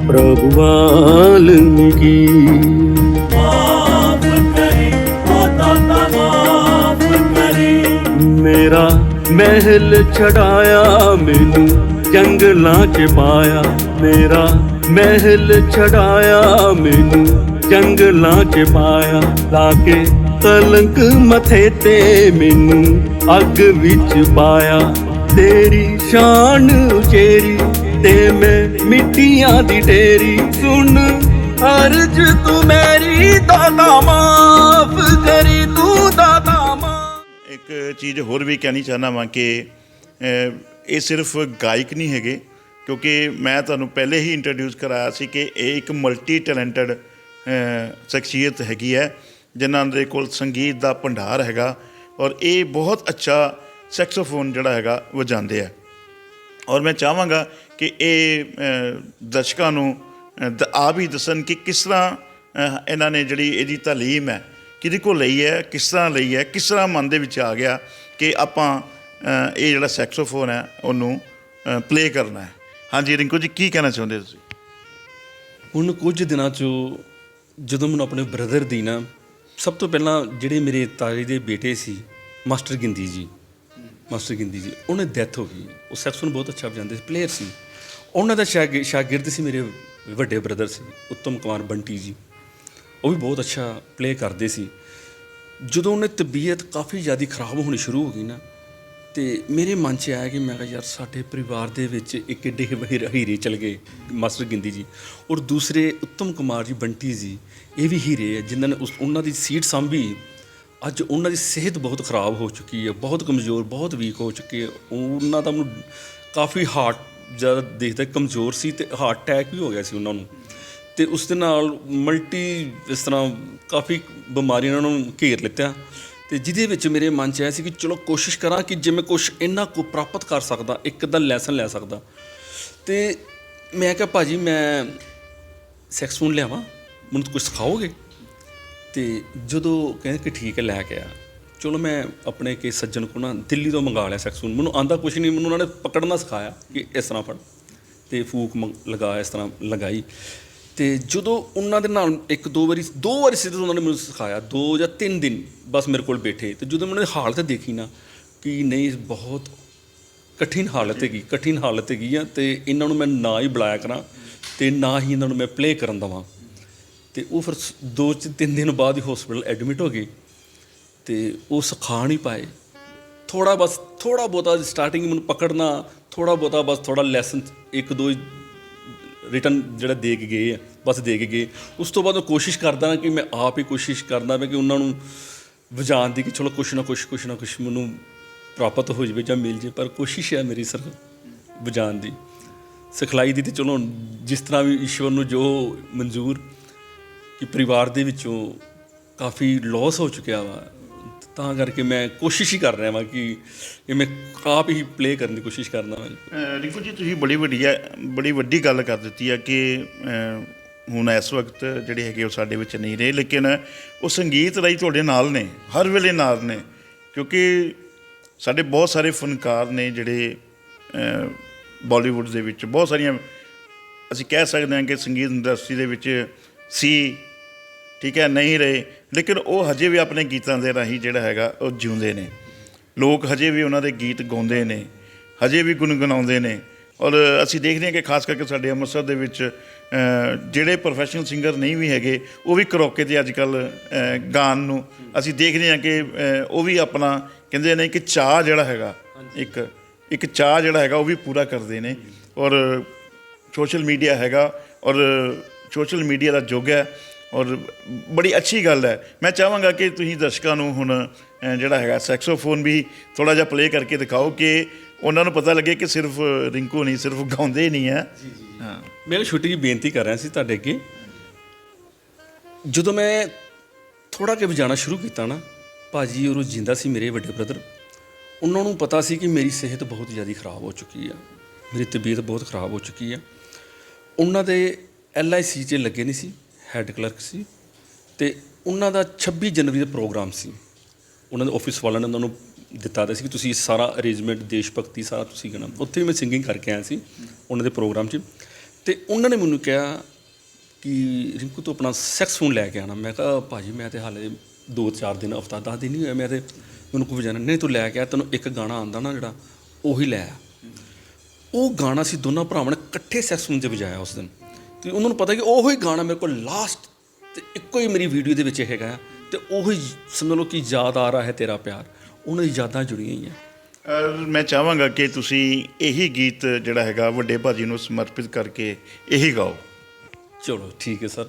ਪ੍ਰਭੂ ਵਾਲਨ ਕੀ ਮੇਰਾ ਮਹਿਲ ਛਡਾਇਆ, ਮੈਨੂੰ ਜੰਗਲਾਂ 'ਚ ਪਾਇਆ। ਮੇਰਾ ਮਹਿਲ ਛਡਾਇਆ, ਮੈਨੂੰ ਜੰਗਲਾਂ 'ਚ ਪਾਇਆ। ਲਾ ਕੇ ਕਲੰਕ ਮਥੇ ਤੇ ਮੈਨੂੰ ਅੱਗ ਵਿੱਚ ਪਾਇਆ। ਤੇਰੀ ਸ਼ਾਨ ਉਚੇਰੀ ਤੇ ਮੈਂ ਮਿੱਟੀਆਂ ਦੀ ਢੇਰੀ। ਸੁਣ, ਅਰਜ ਤੂੰ ਮੇਰੀ, ਦਾਤਾ ਮਾਫ ਕਰੀ, ਤੂੰ ਦਾਤਾ ਇੱਕ ਚੀਜ਼ ਹੋਰ ਵੀ ਕਹਿਣੀ ਚਾਹਨਾ ਵਾਂ ਕਿ ਇਹ ਸਿਰਫ ਗਾਇਕ ਨਹੀਂ ਹੈਗੇ, ਕਿਉਂਕਿ ਮੈਂ ਤੁਹਾਨੂੰ ਪਹਿਲੇ ਹੀ ਇੰਟਰੋਡਿਊਸ ਕਰਾਇਆ ਸੀ ਕਿ ਇਹ ਇੱਕ ਮਲਟੀ ਟੈਲੈਂਟਡ ਸ਼ਖਸੀਅਤ ਹੈਗੀ ਹੈ, ਜਿਨ੍ਹਾਂ ਦੇ ਕੋਲ ਸੰਗੀਤ ਦਾ ਭੰਡਾਰ ਹੈਗਾ ਔਰ ਇਹ ਬਹੁਤ ਅੱਛਾ ਸੈਕਸੋਫੋਨ ਜਿਹੜਾ ਹੈਗਾ ਵਜਾਉਂਦੇ ਆ। ਔਰ ਮੈਂ ਚਾਹਾਂਗਾ ਕਿ ਇਹ ਦਰਸ਼ਕਾਂ ਨੂੰ ਦ- ਆਪ ਹੀ ਦੱਸਣ ਕਿ ਕਿਸ ਤਰ੍ਹਾਂ ਇਹਨਾਂ ਨੇ ਜਿਹੜੀ ਇਹਦੀ ਤਾਲੀਮ ਹੈ ਕਿਹਦੇ ਕੋਲ ਲਈ ਹੈ, ਕਿਸ ਤਰ੍ਹਾਂ ਲਈ ਹੈ, ਕਿਸ ਤਰ੍ਹਾਂ ਮਨ ਦੇ ਵਿੱਚ ਆ ਗਿਆ ਕਿ ਆਪਾਂ ਇਹ ਜਿਹੜਾ ਸੈਕਸੋਫੋਨ ਹੈ, ਉਹਨੂੰ ਪਲੇ ਕਰਨਾ ਹੈ। ਹਾਂਜੀ, ਰਿੰਕੂ ਜੀ, ਕੀ ਕਹਿਣਾ ਚਾਹੁੰਦੇ ਤੁਸੀਂ? ਹੁਣ ਕੁਝ ਦਿਨਾਂ 'ਚੋਂ ਜਦੋਂ ਮੈਨੂੰ ਆਪਣੇ ਬ੍ਰਦਰ ਦੀ ਨਾ, ਸਭ ਤੋਂ ਪਹਿਲਾਂ ਜਿਹੜੇ ਮੇਰੇ ਤਾਏ ਦੇ ਬੇਟੇ ਸੀ, ਮਾਸਟਰ ਗਿੰਦੀ ਜੀ, ਮਾਸਟਰ ਗਿੰਦੀ ਜੀ, ਉਹਨੇ ਡੈਥ ਹੋ ਗਈ। ਉਹ ਸੈਕਸੋਨ ਬਹੁਤ ਅੱਛਾ ਵਜਾਉਂਦੇ ਸੀ ਪਲੇਅਰ ਸੀ। ਉਹਨਾਂ ਦਾ ਸ਼ਾਗਿ- ਸ਼ਾਗਿਰਦ ਸੀ ਮੇਰੇ ਵੱਡੇ ਬ੍ਰਦਰ ਸੀ, ਉੱਤਮ ਕੁਮਾਰ ਬੰਟੀ ਜੀ। ਉਹ ਵੀ ਬਹੁਤ ਅੱਛਾ ਪਲੇ ਕਰਦੇ ਸੀ। ਜਦੋਂ ਉਹਨੇ ਤਬੀਅਤ ਕਾਫੀ ਜ਼ਿਆਦਾ ਖਰਾਬ ਹੋਣੀ ਸ਼ੁਰੂ ਹੋ ਗਈ ਨਾ, ਤੇ ਮੇਰੇ ਮਨ 'ਚ ਆਇਆ ਕਿ ਮੈਂ ਕਿਹਾ ਯਾਰ ਸਾਡੇ ਪਰਿਵਾਰ ਦੇ ਵਿੱਚ ਇੱਕ ਏਡੇ ਹੀਰੇ ਹੀਰੇ ਚਲ ਗਏ ਮਾਸਟਰ ਗਿੰਦੀ ਜੀ। ਔਰ ਦੂਸਰੇ ਉੱਤਮ ਕੁਮਾਰ ਜੀ ਬੰਟੀ ਜੀ, ਇਹ ਵੀ ਹੀਰੇ ਆ ਜਿਨ੍ਹਾਂ ਨੇ ਉਸ, ਉਹਨਾਂ ਦੀ ਸੀਟ ਸੰਭੀ। ਅੱਜ ਉਹਨਾਂ ਦੀ ਸਿਹਤ ਬਹੁਤ ਖਰਾਬ ਹੋ ਚੁੱਕੀ ਹੈ ਬਹੁਤ ਕਮਜ਼ੋਰ, ਬਹੁਤ ਵੀਕ ਹੋ ਚੁੱਕੇ ਹੈ ਉਹਨਾਂ ਦਾ ਮੈਨੂੰ ਕਾਫੀ ਹਾਰਟ ਜ਼ਿਆਦਾ ਦੇਖਦਾ ਕਮਜ਼ੋਰ ਸੀ ਤੇ ਹਾਰਟ ਅਟੈਕ ਵੀ ਹੋ ਗਿਆ ਸੀ ਉਹਨਾਂ ਨੂੰ। ਤੇ ਉਸ ਦੇ ਨਾਲ ਮਲਟੀ ਇਸ ਤਰ੍ਹਾਂ ਕਾਫੀ ਬਿਮਾਰੀਆਂ ਉਹਨਾਂ ਨੂੰ ਘੇਰ ਲਿੱਤਿਆ। ਤੇ ਜਿਹਦੇ ਵਿੱਚ ਮੇਰੇ ਮਨ 'ਚ ਆਇਆ ਸੀ ਕਿ ਚਲੋ ਕੋਸ਼ਿਸ਼ ਕਰਾਂ ਕਿ ਜੇ ਮੈਂ ਕੁਝ ਇੰਨਾ ਕੁ ਪ੍ਰਾਪਤ ਕਰ ਸਕਦਾ, ਇੱਕ ਦਾ ਲੈਸਨ ਲੈ ਸਕਦਾ। ਤੇ ਮੈਂ ਕਿਹਾ, ਭਾਜੀ, ਮੈਂ ਸੈਕਸਫੋਨ ਲਿਆਵਾਂ, ਮੈਨੂੰ ਕੁਝ ਸਿਖਾਓਗੇ? ਤੇ ਜਦੋਂ ਕਹਿੰਦੇ ਕਿ ਠੀਕ ਹੈ, ਲੈ ਕੇ ਆ ਚਲੋ ਮੈਂ ਆਪਣੇ ਕੇ ਸੱਜਣ ਕੋ ਨਾ ਦਿੱਲੀ ਤੋਂ ਮੰਗਾ ਲਿਆ ਸੈਕਸਫੋਨ ਮੈਨੂੰ ਆਂਦਾ ਕੁਝ ਨਹੀਂ, ਮੈਨੂੰ ਉਹਨਾਂ ਨੇ ਪਕੜਨਾ ਸਿਖਾਇਆ ਕਿ ਇਸ ਤਰ੍ਹਾਂ ਫੜ। ਤੇ ਫੂਕ ਮੰਗ- ਲਗਾ, ਇਸ ਤਰ੍ਹਾਂ ਲਗਾਈ। ਤੇ ਜਦੋਂ ਉਹਨਾਂ ਦੇ ਨਾਲ ਇੱਕ ਦੋ ਵਾਰੀ ਦੋ ਵਾਰੀ ਸਿੱਧੇ ਉਹਨਾਂ ਨੇ ਮੈਨੂੰ ਸਿਖਾਇਆ, ਦੋ ਜਾਂ ਤਿੰਨ ਦਿਨ ਬਸ ਮੇਰੇ ਕੋਲ ਬੈਠੇ। ਤੇ ਜਦੋਂ ਮੈਂ ਉਹਨਾਂ ਦੀ ਹਾਲਤ ਦੇਖੀ ਨਾ ਕਿ ਨਹੀਂ, ਬਹੁਤ ਕਠਿਨ ਹਾਲਤ ਹੈਗੀ, ਕਠਿਨ ਹਾਲਤ ਹੈਗੀ ਆ ਤੇ ਇਹਨਾਂ ਨੂੰ ਮੈਂ ਨਾ ਹੀ ਬੁਲਾਇਆ ਕਰਾਂ ਤੇ ਨਾ ਹੀ ਇਹਨਾਂ ਨੂੰ ਮੈਂ ਪਲੇ ਕਰਨ ਦਵਾਂ। ਤੇ ਉਹ ਫਿਰ ਸ- ਦੋ ਚ ਤਿੰਨ ਦਿਨ ਬਾਅਦ ਹੀ ਹਸਪੀਟਲ ਐਡਮਿਟ ਹੋ ਗਏ ਤੇ ਉਹ ਸਿਖਾ ਨਹੀਂ ਪਾਏ। ਥੋੜਾ ਬਸ ਥੋੜਾ ਬਹੁਤਾ ਸਟਾਰਟਿੰਗ ਮੈਨੂੰ ਪਕੜਨਾ ਥੋੜਾ ਬਹੁਤਾ ਬਸ ਥੋੜਾ ਲੈਸਨ ਇੱਕ ਦੋ ਰਿਟਰਨ ਜਿਹੜਾ ਦੇ ਕੇ ਗਏ ਆ, ਬਸ ਦੇ ਕੇ ਗਏ। ਉਸ ਤੋਂ ਬਾਅਦ ਉਹ ਕੋਸ਼ਿਸ਼ ਕਰਦਾ ਨਾ ਕਿ ਮੈਂ ਆਪ ਹੀ ਕੋਸ਼ਿਸ਼ ਕਰਦਾ ਮੈਂ ਕਿ ਉਹਨਾਂ ਨੂੰ ਵਜਾਉਣ ਦੀ ਕਿ ਚਲੋ ਕੁਛ ਨਾ ਕੁਛ ਕੁਛ ਨਾ ਕੁਛ ਮੈਨੂੰ ਪ੍ਰਾਪਤ ਹੋ ਜਾਵੇ ਜਾਂ ਮਿਲ ਜੇ ਪਰ ਕੋਸ਼ਿਸ਼ ਹੈ ਮੇਰੀ ਸਰ ਵਜਾਉਣ ਦੀ। ਸਿਖਲਾਈ ਦੀ ਤੇ ਚਲੋ ਜਿਸ ਤਰ੍ਹਾਂ ਵੀ ਈਸ਼ਵਰ ਨੂੰ ਜੋ ਮਨਜ਼ੂਰ ਕਿ ਪਰਿਵਾਰ ਦੇ ਵਿੱਚੋਂ ਕਾਫੀ ਲਾਸ ਹੋ ਚੁੱਕਿਆ ਵਾ ਤਾਂ ਕਰਕੇ ਮੈਂ ਕੋਸ਼ਿਸ਼ ਹੀ ਕਰ ਰਿਹਾ ਵਾਂ ਕਿ ਇਹ ਮੈਂ ਆਪ ਹੀ ਪਲੇ ਕਰਨ ਦੀ ਕੋਸ਼ਿਸ਼ ਕਰਦਾ ਵਾਂ। ਅਹ ਰਿੰਕੂ ਜੀ, ਤੁਸੀਂ ਬੜੀ ਵੱਡੀ ਹੈ ਬੜੀ ਵੱਡੀ ਗੱਲ ਕਰ ਦਿੱਤੀ ਹੈ ਕਿ ਹੁਣ ਇਸ ਵਕਤ ਜਿਹੜੇ ਹੈਗੇ ਉਹ ਸਾਡੇ ਵਿੱਚ ਨਹੀਂ ਰਹੇ, ਲੇਕਿਨ ਉਹ ਸੰਗੀਤ ਰਾਹੀਂ ਤੁਹਾਡੇ ਨਾਲ ਨੇ, ਹਰ ਵੇਲੇ ਨਾਲ ਨੇ, ਕਿਉਂਕਿ ਸਾਡੇ ਬਹੁਤ ਸਾਰੇ ਫਨਕਾਰ ਨੇ ਜਿਹੜੇ ਬਾਲੀਵੁੱਡ ਦੇ ਵਿੱਚ ਬਹੁਤ ਸਾਰੀਆਂ, ਅਸੀਂ ਕਹਿ ਸਕਦੇ ਹਾਂ ਕਿ ਸੰਗੀਤ ਇੰਡਸਟਰੀ ਦੇ ਵਿੱਚ ਸੀ ਠੀਕ ਹੈ ਨਹੀਂ ਰਹੇ। ਲੇਕਿਨ ਉਹ ਹਜੇ ਵੀ ਆਪਣੇ ਗੀਤਾਂ ਦੇ ਰਾਹੀਂ ਜਿਹੜਾ ਹੈਗਾ ਉਹ ਜਿਉਂਦੇ ਨੇ। ਲੋਕ ਹਜੇ ਵੀ ਉਹਨਾਂ ਦੇ ਗੀਤ ਗਾਉਂਦੇ ਨੇ ਹਜੇ ਵੀ ਗੁੰਗਣਾਉਂਦੇ ਨੇ। ਔਰ ਅਸੀਂ ਦੇਖਦੇ ਹਾਂ ਕਿ ਖਾਸ ਕਰਕੇ ਸਾਡੇ ਅੰਮ੍ਰਿਤਸਰ ਦੇ ਵਿੱਚ ਜਿਹੜੇ ਪ੍ਰੋਫੈਸ਼ਨਲ ਸਿੰਗਰ ਨਹੀਂ ਵੀ ਹੈਗੇ ਉਹ ਵੀ ਕਰੋਕੇ ਤੇ ਅੱਜ ਕੱਲ ਗਾਣ ਨੂੰ ਅਸੀਂ ਦੇਖਦੇ ਹਾਂ ਕਿ ਉਹ ਵੀ ਆਪਣਾ ਕਹਿੰਦੇ ਨੇ ਕਿ ਚਾਹ ਜਿਹੜਾ ਹੈਗਾ ਇੱਕ ਇੱਕ ਚਾਹ ਜਿਹੜਾ ਹੈਗਾ ਉਹ ਵੀ ਪੂਰਾ ਕਰਦੇ ਨੇ। ਔਰ ਸੋਸ਼ਲ ਮੀਡੀਆ ਹੈਗਾ ਔਰ ਸੋਸ਼ਲ ਮੀਡੀਆ ਦਾ ਯੁੱਗ ਹੈ। ਔਰ ਬੜੀ ਅੱਛੀ ਗੱਲ ਹੈ। ਮੈਂ ਚਾਹਾਂਗਾ ਕਿ ਤੁਸੀਂ ਦਰਸ਼ਕਾਂ ਨੂੰ ਹੁਣ ਜਿਹੜਾ ਹੈਗਾ ਸੈਕਸੋਫੋਨ ਵੀ ਥੋੜਾ ਜਿਹਾ ਪਲੇ ਕਰਕੇ ਦਿਖਾਓ ਕਿ ਉਹਨਾਂ ਨੂੰ ਪਤਾ ਲੱਗੇ ਕਿ ਸਿਰਫ ਰਿੰਕੂ ਨਹੀਂ ਸਿਰਫ ਗਾਉਂਦੇ ਨਹੀਂ ਹੈ। ਹਾਂ। ਮੈਂ ਇੱਕ ਛੋਟੀ ਜਿਹੀ ਬੇਨਤੀ ਕਰ ਰਿਹਾ ਸੀ ਤੁਹਾਡੇ ਅੱਗੇ। ਜਦੋਂ ਮੈਂ ਥੋੜਾ ਕਿ ਵਜਾਣਾ ਸ਼ੁਰੂ ਕੀਤਾ ਨਾ ਭਾਜੀ ਉਹ ਜਿੰਦਾ ਸੀ ਮੇਰੇ ਵੱਡੇ ਬ੍ਰਦਰ ਉਹਨਾਂ ਨੂੰ ਪਤਾ ਸੀ ਕਿ ਮੇਰੀ ਸਿਹਤ ਬਹੁਤ ਜ਼ਿਆਦਾ ਖਰਾਬ ਹੋ ਚੁੱਕੀ ਆ। ਮੇਰੀ ਤਬੀਅਤ ਬਹੁਤ ਖਰਾਬ ਹੋ ਚੁੱਕੀ ਆ। ਉਹਨਾਂ ਦੇ ਐਲ ਆਈ ਸੀ 'ਚ ਲੱਗੇ ਨਹੀਂ ਸੀ। ਹੈੱਡ ਕਲਰਕ ਸੀ ਤੇ ਉਹਨਾਂ ਦਾ 26 ਜਨਵਰੀ ਦਾ ਪ੍ਰੋਗਰਾਮ ਸੀ। ਉਹਨਾਂ ਦੇ ਆਫਿਸ ਵਾਲਿਆਂ ਨੇ ਉਹਨਾਂ ਨੂੰ ਦਿੱਤਾ ਤਾਂ ਸੀ ਕਿ ਤੁਸੀਂ ਸਾਰਾ ਅਰੇਂਜਮੈਂਟ ਦੇਸ਼ ਭਗਤੀ ਸਾਰਾ ਤੁਸੀਂ ਕਰਨਾ। ਉੱਥੇ ਵੀ ਮੈਂ ਸਿੰਗਿੰਗ ਕਰਕੇ ਆਇਆ ਸੀ ਉਹਨਾਂ ਦੇ ਪ੍ਰੋਗਰਾਮ 'ਚ। ਤੇ ਉਹਨਾਂ ਨੇ ਮੈਨੂੰ ਕਿਹਾ ਕਿ, ਰਿੰਕੂ ਤੂੰ ਆਪਣਾ ਸੈਕਸਫੋਨ ਲੈ ਕੇ ਆਣਾ ਮੈਂ ਕਿਹਾ, ਭਾਜੀ, ਮੈਂ ਤੇ ਹਾਲੇ 2-4 ਦਿਨ, ਹਫਤਾ 10 ਦਿਨ ਹੀ ਹੋਇਆ ਮੈਂ ਤੇ ਮੈਨੂੰ ਕੋਈ ਵਜਾਣਾ ਨਹੀਂ, ਤੂੰ ਲੈ ਕੇ ਆ, ਤੈਨੂੰ ਇੱਕ ਗਾਣਾ ਆਂਦਾ ਨਾ ਜਿਹੜਾ, ਉਹੀ ਲੈ ਆ। ਉਹ ਗਾਣਾ ਸੀ, ਦੋਨਾਂ ਭਰਾਵਾਂ ਨੇ ਇਕੱਠੇ ਸੈਕਸਫੋਨ ਤੇ ਵਜਾਇਆ ਉਸ ਦਿਨ। ਤੇ ਉਹਨਾਂ ਨੂੰ ਪਤਾ ਕਿ ਉਹੋ ਹੀ ਗਾਣਾ ਮੇਰੇ ਕੋਲ ਲਾਸਟ ਤੇ ਇੱਕੋ ਹੀ ਮੇਰੀ ਵੀਡੀਓ ਦੇ ਵਿੱਚ ਹੈਗਾ ਆ ਤੇ ਉਹੀ ਸਮਝ ਲਓ ਕਿ ਯਾਦ ਆ ਰਹਾ ਹੈ ਤੇਰਾ ਪਿਆਰ ਉਹਨਾਂ ਦੀ ਯਾਦਾਂ ਜੁੜੀਆਂ ਹੀ ਆ ਮੈਂ ਚਾਹਾਂਗਾ ਕਿ ਤੁਸੀਂ ਇਹੀ ਗੀਤ ਜਿਹੜਾ ਹੈਗਾ ਵੱਡੇ ਭਾਜੀ ਨੂੰ ਸਮਰਪਿਤ ਕਰਕੇ ਇਹੀ ਗਾਓ। ਚਲੋ ਠੀਕ ਹੈ ਸਰ।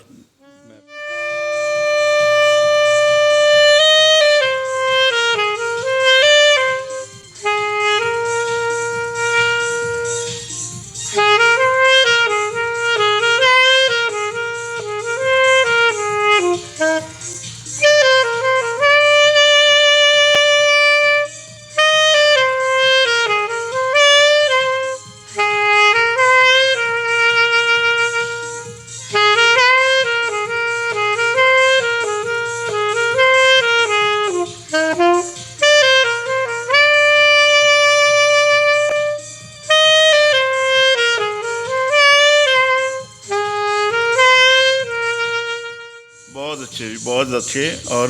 ਬਹੁਤ ਅੱਛੇ ਔਰ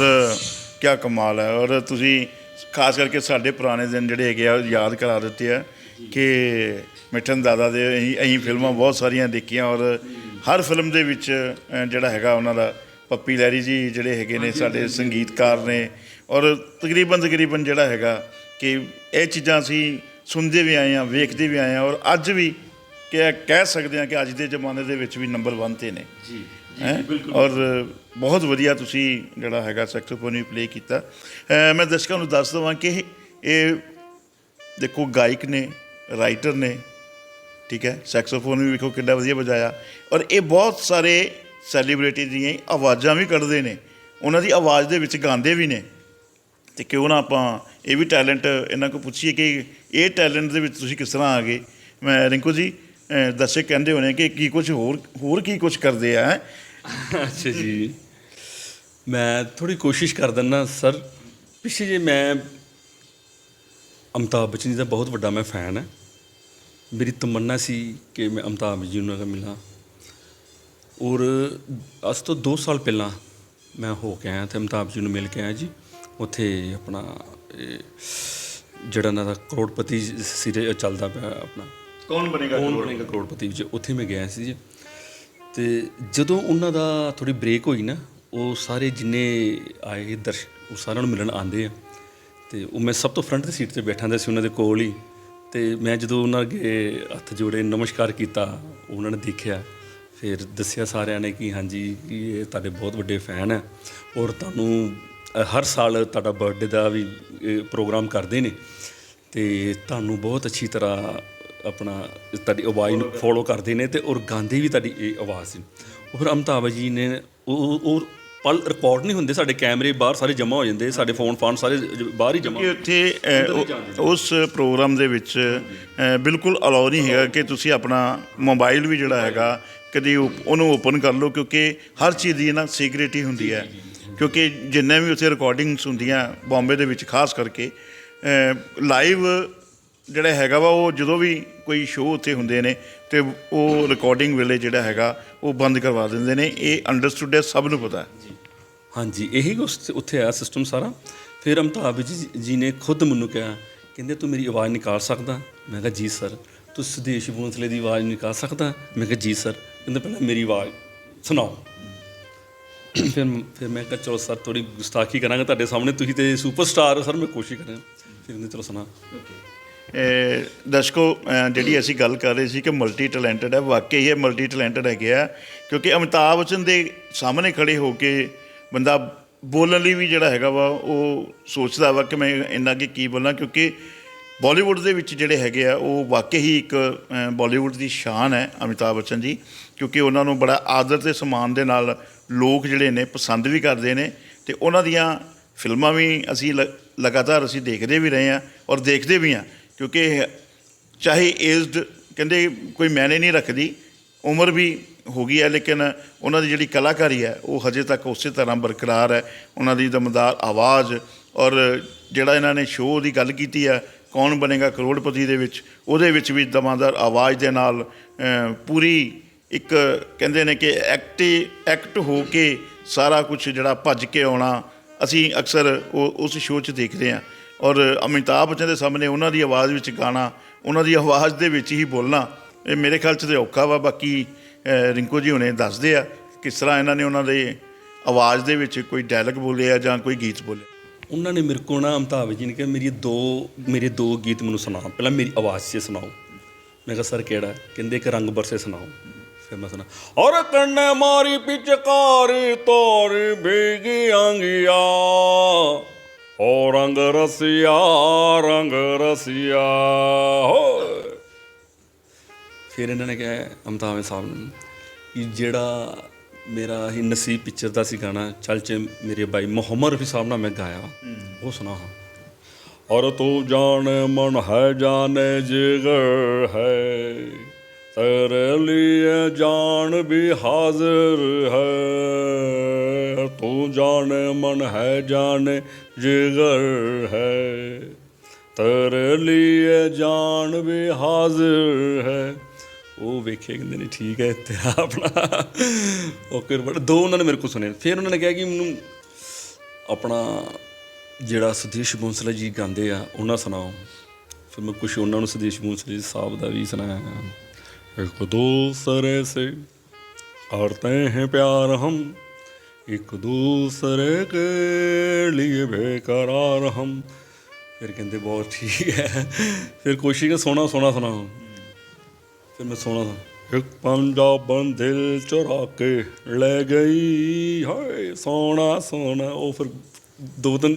ਕੀ ਕਮਾਲ ਹੈ ਔਰ ਤੁਸੀਂ ਖਾਸ ਕਰਕੇ ਸਾਡੇ ਪੁਰਾਣੇ ਦਿਨ ਜਿਹੜੇ ਹੈਗੇ ਆ ਯਾਦ ਕਰਾ ਦਿੱਤੇ ਆ ਕਿ ਮਿਠਨ ਦਾਦਾ ਦੇ ਅਸੀਂ ਅਸੀਂ ਫਿਲਮਾਂ ਬਹੁਤ ਸਾਰੀਆਂ ਦੇਖੀਆਂ ਔਰ ਹਰ ਫਿਲਮ ਦੇ ਵਿੱਚ ਜਿਹੜਾ ਹੈਗਾ ਉਹਨਾਂ ਦਾ ਪੱਪੀ ਲਹਿਰੀ ਜੀ ਜਿਹੜੇ ਹੈਗੇ ਨੇ ਸਾਡੇ ਸੰਗੀਤਕਾਰ ਨੇ ਔਰ ਤਕਰੀਬਨ ਤਕਰੀਬਨ ਜਿਹੜਾ ਹੈਗਾ ਕਿ ਇਹ ਚੀਜ਼ਾਂ ਅਸੀਂ ਸੁਣਦੇ ਵੀ ਆਏ ਆ ਵੇਖਦੇ ਵੀ ਆਏ ਆ ਔਰ ਅੱਜ ਵੀ ਕਿ ਕਹਿ ਸਕਦੇ ਆ ਕਿ ਅੱਜ ਦੇ ਜ਼ਮਾਨੇ ਦੇ ਵਿੱਚ ਵੀ ਨੰਬਰ 1 ਤੇ ਨੇ। ਜੀ। ਔਰ ਬਹੁਤ ਵਧੀਆ ਤੁਸੀਂ ਜਿਹੜਾ ਹੈਗਾ ਸੈਕਸੋਫੋਨ ਵੀ ਪਲੇ ਕੀਤਾ। ਮੈਂ ਦਰਸ਼ਕਾਂ ਨੂੰ ਦੱਸ ਦਵਾਂ ਕਿ ਇਹ- ਦੇਖੋ ਗਾਇਕ ਨੇ ਰਾਈਟਰ ਨੇ ਠੀਕ ਹੈ ਸੈਕਸੋਫੋਨ ਵੀ ਵੇਖੋ ਕਿੰਨਾ ਵਧੀਆ ਵਜਾਇਆ। ਔਰ ਇਹ ਬਹੁਤ ਸਾਰੇ ਸੈਲੀਬ੍ਰਿਟੀ ਦੀਆਂ ਆਵਾਜ਼ਾਂ ਵੀ ਕੱਢਦੇ ਨੇ। ਉਹਨਾਂ ਦੀ ਆਵਾਜ਼ ਦੇ ਵਿੱਚ ਗਾਉਂਦੇ ਵੀ ਨੇ। ਤੇ ਕਿਉਂ ਨਾ ਆਪਾਂ ਇਹ ਵੀ ਟੈਲੈਂਟ ਇਹਨਾਂ ਕੋਲ ਪੁੱਛੀਏ ਕਿ ਇਹ ਟੈਲੈਂਟ ਦੇ ਵਿੱਚ ਤੁਸੀਂ ਕਿਸ ਤਰ੍ਹਾਂ ਆ ਗਏ? ਮੈਂ ਰਿੰਕੂ ਜੀ ਦਰਸ਼ਕ ਕਹਿੰਦੇ ਹੋਣੇ ਕਿ ਕੀ ਕੁਝ ਹੋਰ ਹੋਰ ਕੀ ਕੁਝ ਕਰਦੇ ਆ? ਅੱਛਾ ਜੀ। ਮੈਂ ਥੋੜੀ ਕੋਸ਼ਿਸ਼ ਕਰ ਦਿੰਦਾ ਸਰ। ਪਿੱਛੇ ਜੇ ਮੈਂ ਅਮਿਤਾਭ ਬੱਚਨ ਜੀ ਦਾ ਬਹੁਤ ਵੱਡਾ ਮੈਂ ਫੈਨ ਹਾਂ। ਮੇਰੀ ਤਮੰਨਾ ਸੀ ਕਿ ਮੈਂ ਅਮਿਤਾਭ ਜੀ ਨੂੰ ਮਿਲਾਂ। ਔਰ ਅੱਜ ਤੋਂ 2 ਸਾਲ ਪਹਿਲਾਂ ਮੈਂ ਹੋ ਕੇ ਆਇਆ ਤੇ ਅਮਿਤਾਭ ਜੀ ਨੂੰ ਮਿਲ ਕੇ ਆਇਆ ਜੀ। ਉੱਥੇ ਆਪਣਾ ਜਿਹੜਾ ਇਹਨਾਂ ਦਾ ਕਰੋੜਪਤੀ ਸੀਰੀਅਲ ਚੱਲਦਾ ਪਿਆ ਆਪਣਾ। ਕੌਣ ਬਣੇਗਾ ਕੌਣ ਬਣੇਗਾ ਕਰੋੜਪਤੀ ਵਿੱਚ? ਉੱਥੇ ਮੈਂ ਗਿਆ ਸੀ ਜੀ। ਤੇ ਜਦੋਂ ਉਹਨਾਂ ਦਾ ਥੋੜੀ ਬ੍ਰੇਕ ਹੋਈ ਨਾ, ਉਹ ਸਾਰੇ ਜਿੰਨੇ ਆਏ ਦਰਸ਼ਕ ਉਹ ਸਾਰਿਆਂ ਨੂੰ ਮਿਲਣ ਆਉਂਦੇ ਆ। ਤੇ ਉਹ ਮੈਂ ਸਭ ਤੋਂ ਫਰੰਟ ਦੀ ਸੀਟ ਤੇ ਬੈਠਾ ਹੁੰਦਾ ਸੀ ਉਹਨਾਂ ਦੇ ਕੋਲ ਹੀ। ਤੇ ਮੈਂ ਜਦੋਂ ਉਹਨਾਂ ਅੱਗੇ ਹੱਥ ਜੋੜੇ, ਨਮਸਕਾਰ ਕੀਤਾ, ਉਹਨਾਂ ਨੇ ਦੇਖਿਆ, ਫਿਰ ਦੱਸਿਆ ਸਾਰਿਆਂ ਨੇ ਕਿ ਹਾਂਜੀ ਇਹ ਤੁਹਾਡੇ ਬਹੁਤ ਵੱਡੇ ਫੈਨ ਹੈ ਔਰ ਤੁਹਾਨੂੰ ਹਰ ਸਾਲ ਤੁਹਾਡਾ ਬਰਥਡੇ ਦਾ ਵੀ ਪ੍ਰੋਗਰਾਮ ਕਰਦੇ ਨੇ। ਤੇ ਤੁਹਾਨੂੰ ਬਹੁਤ ਅੱਛੀ ਤਰ੍ਹਾਂ ਆਪਣਾ ਤੁਹਾਡੀ ਆਵਾਜ਼ ਨੂੰ ਫੋਲੋ ਕਰਦੇ ਨੇ ਤੇ ਔਰ ਗਾਉਂਦੇ ਵੀ ਤੁਹਾਡੀ ਇਹ ਆਵਾਜ਼ ਸੀ। ਉਹ ਫਿਰ ਅਮਿਤਾਭ ਜੀ ਨੇ ਉਹ ਉਹ ਪਲ ਰਿਕਾਰਡ ਨਹੀਂ ਹੁੰਦੇ ਸਾਡੇ ਕੈਮਰੇ ਬਾਹਰ ਸਾਰੇ ਜਮ੍ਹਾਂ ਹੋ ਜਾਂਦੇ ਸਾਡੇ ਫੋਨ ਫਾਨ ਸਾਰੇ ਬਾਹਰ ਹੀ ਜਮ੍ਹਾਂ ਕਿ ਉੱਥੇ ਉਸ ਪ੍ਰੋਗਰਾਮ ਦੇ ਵਿੱਚ ਬਿਲਕੁਲ ਅਲਾਉ ਨਹੀਂ ਹੈਗਾ ਕਿ ਤੁਸੀਂ ਆਪਣਾ ਮੋਬਾਈਲ ਵੀ ਜਿਹੜਾ ਹੈਗਾ ਕਦੀ ਉਹ- ਉਹਨੂੰ ਓਪਨ ਕਰ ਲਓ ਕਿਉਂਕਿ ਹਰ ਚੀਜ਼ ਦੀ ਨਾ ਸੀਕ੍ਰੀਟ ਹੁੰਦੀ ਹੈ। ਕਿਉਂਕਿ ਜਿੰਨੇ ਵੀ ਉੱਥੇ ਰਿਕਾਰਡਿੰਗਸ ਹੁੰਦੀਆਂ ਬੰਬੇ ਦੇ ਵਿੱਚ ਖਾਸ ਕਰਕੇ ਲਾਈਵ ਜਿਹੜਾ ਹੈਗਾ ਵਾ ਉਹ ਜਦੋਂ ਵੀ ਕੋਈ ਸ਼ੋਅ ਉੱਥੇ ਹੁੰਦੇ ਨੇ ਤੇ ਉਹ ਰਿਕਾਰਡਿੰਗ ਵੇਲੇ ਜਿਹੜਾ ਹੈਗਾ ਉਹ ਬੰਦ ਕਰਵਾ ਦਿੰਦੇ ਨੇ। ਇਹ ਅੰਡਰਸਟੂਡ ਹੈ ਸਭ ਨੂੰ ਪਤਾ ਹੈ। ਹਾਂਜੀ ਇਹੀ ਉੱਥੇ ਆਇਆ ਸਿਸਟਮ ਸਾਰਾ। ਫਿਰ ਅਮਿਤਾਭ ਜੀ ਜੀ ਨੇ ਖੁਦ ਮੈਨੂੰ ਕਿਹਾ ਕਹਿੰਦੇ ਤੂੰ ਮੇਰੀ ਆਵਾਜ਼ ਨਿਕਾਲ ਸਕਦਾ? ਮੈਂ ਕਿਹਾ ਜੀ ਸਰ ਤੂੰ ਸੁਦੇਸ਼ ਬੋਂਸਲੇ ਦੀ ਆਵਾਜ਼ ਨਿਕਾਲ ਸਕਦਾ? ਮੈਂ ਕਿਹਾ ਜੀ ਸਰ ਕਹਿੰਦੇ ਪਹਿਲਾਂ ਮੇਰੀ ਆਵਾਜ਼ ਸੁਣਾਓ। ਫਿਰ ਫਿਰ ਮੈਂ ਕਿਹਾ ਚਲੋ ਸਰ ਥੋੜੀ ਗੁਸਤਾਖੀ ਕਰਾਂਗਾ ਤੁਹਾਡੇ ਸਾਹਮਣੇ। ਤੁਸੀਂ ਤੇ ਸੁਪਰਸਟਾਰ ਹੋ ਸਰ ਮੈਂ ਕੋਸ਼ਿਸ਼ ਕਰਾਂ ਫਿਰ ਕਹਿੰਦੇ ਚਲੋ ਸੁਣਾ ਦਰਸ਼ਕੋ ਜਿਹੜੀ ਅਸੀਂ ਗੱਲ ਕਰ ਰਹੇ ਸੀ ਕਿ ਮਲਟੀ ਟੈਲੈਂਟਡ ਹੈ ਵਾਕਈ ਇਹ ਮਲਟੀ ਟੈਲੈਂਟਡ ਹੈਗੇ ਆ ਕਿਉਂਕਿ ਅਮਿਤਾਭ ਬੱਚਨ ਦੇ ਸਾਹਮਣੇ ਖੜੇ ਹੋ ਕੇ ਬੰਦਾ ਬੋਲਣ ਲਈ ਵੀ ਜਿਹੜਾ ਹੈਗਾ ਵਾ ਉਹ ਸੋਚਦਾ ਵਾ ਕਿ ਮੈਂ ਇੰਨਾ ਕਿ ਕੀ ਬੋਲਾਂ ਕਿਉਂਕਿ ਬਾਲੀਵੁੱਡ ਦੇ ਵਿੱਚ ਜਿਹੜੇ ਹੈਗੇ ਆ ਉਹ ਵਾਕਈ ਹੀ ਇੱਕ ਅਹ, ਬਾਲੀਵੁੱਡ ਦੀ ਸ਼ਾਨ ਹੈ ਅਮਿਤਾਭ ਬੱਚਨ ਜੀ ਕਿਉਂਕਿ ਉਹਨਾਂ ਨੂੰ ਬੜਾ ਆਦਰ ਤੇ ਸਨਮਾਨ ਦੇ ਨਾਲ ਲੋਕ ਜਿਹੜੇ ਨੇ ਪਸੰਦ ਵੀ ਕਰਦੇ ਨੇ ਤੇ ਉਹਨਾਂ ਦੀਆਂ ਫਿਲਮਾਂ ਵੀ ਅਸੀਂ ਲ- ਲਗਾਤਾਰ ਅਸੀਂ ਦੇਖਦੇ ਵੀ ਰਹੇ ਹਾਂ ਔਰ ਦੇਖਦੇ ਵੀ ਹਾਂ। ਕਿਉਂਕਿ ਚਾਹੇ ਏਜਡ ਕਹਿੰਦੇ ਕੋਈ ਮੈਨੇ ਨਹੀਂ ਰੱਖਦੀ, ਉਮਰ ਵੀ ਹੋ ਗਈ ਹੈ, ਲੇਕਿਨ ਉਹਨਾਂ ਦੀ ਜਿਹੜੀ ਕਲਾਕਾਰੀ ਹੈ, ਉਹ ਹਜੇ ਤੱਕ ਉਸੇ ਤਰ੍ਹਾਂ ਬਰਕਰਾਰ ਹੈ। ਉਹਨਾਂ ਦੀ ਦਮਦਾਰ ਆਵਾਜ਼ ਔਰ ਜਿਹੜਾ ਇਹਨਾਂ ਨੇ ਸ਼ੋਅ ਦੀ ਗੱਲ ਕੀਤੀ ਹੈ, ਕੌਣ ਬਣੇਗਾ ਕਰੋੜਪਤੀ ਦੇ ਵਿੱਚ, ਉਹਦੇ ਵਿੱਚ ਵੀ ਦਮਾਦਾਰ ਆਵਾਜ਼ ਦੇ ਨਾਲ ਪੂਰੀ ਇੱਕ ਕਹਿੰਦੇ ਨੇ ਕਿ ਐਕਟੀ ਐਕਟ ਹੋ ਕੇ ਸਾਰਾ ਕੁਝ ਜਿਹੜਾ ਭੱਜ ਕੇ ਆਉਣਾ, ਅਸੀਂ ਅਕਸਰ ਉਹ, ਉਸ ਸ਼ੋਅ 'ਚ ਦੇਖਦੇ ਹਾਂ। ਔਰ ਅਮਿਤਾਭ ਬੱਚਨ ਦੇ ਸਾਹਮਣੇ ਉਹਨਾਂ ਦੀ ਆਵਾਜ਼ ਵਿੱਚ ਗਾਣਾ, ਉਹਨਾਂ ਦੀ ਆਵਾਜ਼ ਦੇ ਵਿੱਚ ਹੀ ਬੋਲਣਾ, ਇਹ ਮੇਰੇ ਖਿਆਲ 'ਚ ਤੇ ਔਖਾ ਵਾ। ਬਾਕੀ ਰਿੰਕੂ ਜੀ ਹੁਣੇ ਦੱਸਦੇ ਆ ਕਿਸ ਤਰ੍ਹਾਂ ਇਹਨਾਂ ਨੇ ਉਹਨਾਂ ਦੇ ਆਵਾਜ਼ ਦੇ ਵਿੱਚ ਕੋਈ ਡਾਇਲੌਗ ਬੋਲਿਆ ਜਾਂ ਕੋਈ ਗੀਤ ਬੋਲਿਆ। ਉਹਨਾਂ ਨੇ ਮੇਰੇ ਕੋਲ ਨਾ ਅਮਿਤਾਭ ਜੀ ਨੇ ਕਿਹਾ, ਮੇਰੀ ਦੋ, ਮੇਰੇ ਦੋ ਗੀਤ ਮੈਨੂੰ ਸੁਣਾਓ। ਪਹਿਲਾਂ ਮੇਰੀ ਆਵਾਜ਼ 'ਚ ਸੁਣਾਓ। ਮੈਂ ਕਿਹਾ, ਸਰ, ਕਿਹੜਾ? ਕਹਿੰਦੇ, ਇੱਕ ਰੰਗ ਬਰਸੇ ਸੁਣਾਓ। ਫਿਰ ਮੈਂ ਸੁਣਾ ਔਰ ਕੰਨੇ ਮਾਰੀ ਪਿਚਕਾਰੀ ਤੋਰੀ ਭੀਗੀ ਅੰਗਿਆ। ਓ ਰੰਗ ਰਸਿਆ ਰੰਗ ਰਸਿਆ ਹੋ ਫਿਰ ਇਹਨਾਂ ਨੇ ਕਿਹਾ ਅਮਿਤਾਭ ਸਾਹਿਬ ਨੂੰ ਕਿ ਜਿਹੜਾ ਮੇਰਾ ਹੀ ਨਸੀਬ ਪਿਕਚਰ ਦਾ ਸੀ ਗਾਣਾ ਚੱਲ ਚ ਮੇਰੇ ਭਾਈ ਮੁਹੰਮਦ ਰਫੀ ਸਾਹਿਬ ਨਾਲ ਮੈਂ ਗਾਇਆ ਉਹ ਸੁਣਾ ਹਾਂ। ਔਰ ਤੂੰ ਜਾਣ ਮਨ ਹੈ ਜਾਣੇ ਜਿਗਰ ਹੈ ਤੇਰੇ ਲਈ ਜਾਨ ਵੀ ਹਾਜ਼ਰ ਹੈ। ਜਾਣ, ਮਨ ਹੈ ਜਾਣ, ਜਿਗਰ ਹੈ। ਤਰ ਲਈ ਜਾਣ ਵੀ ਹਾਜ਼ਰ ਹੈ। ਉਹ ਵੇਖੇ ਕਹਿੰਦੇ ਨੇ, ਠੀਕ ਹੈ ਤੇ ਆਪਣਾ। ਓਕੇ ਬਟ ਦੋ ਉਹਨਾਂ ਨੇ ਮੇਰੇ ਕੋਲ ਸੁਣੇ ਫਿਰ ਉਹਨਾਂ ਨੇ ਕਿਹਾ ਕਿ ਮੈਨੂੰ ਆਪਣਾ ਜਿਹੜਾ ਸੁਦੇਸ਼ ਬੁੰਸਲਾ ਜੀ ਗਾਉਂਦੇ ਆ, ਉਹਨਾਂ ਸੁਣਾਓ। ਫਿਰ ਮੈਂ ਕੁਛ ਉਹਨਾਂ ਨੂੰ ਸਦੀਸ਼ ਬੁੰਸਲਾ ਜੀ ਸਾਹਿਬ ਦਾ ਵੀ ਸੁਣਾਇਆ। ਇੱਕ ਦੋ ਸੇ ਔਰਤੇ ਹੈ ਪਿਆਰ ਹਮ। एक दूसरे के लिए बेकरार हम ਫਿਰ ਕਹਿੰਦੇ ਬਹੁਤ ਠੀਕ ਹੈ ਫਿਰ ਕੋਸ਼ਿਸ਼ ਕਰ ਸੋਹਣਾ ਸੋਹਣਾ ਸੁਣਾਓ ਫਿਰ ਮੈਂ ਸੋਹਣਾ ਸੁਣਾ ਇੱਕ ਪੰਜਾਬਨ ਦਿਲ ਚੁਰਾ ਕੇ ਲੈ ਗਈ ਹਾਏ ਸੋਹਣਾ ਸੋਹਣਾ ਉਹ ਫਿਰ ਦੋ ਦਿਨ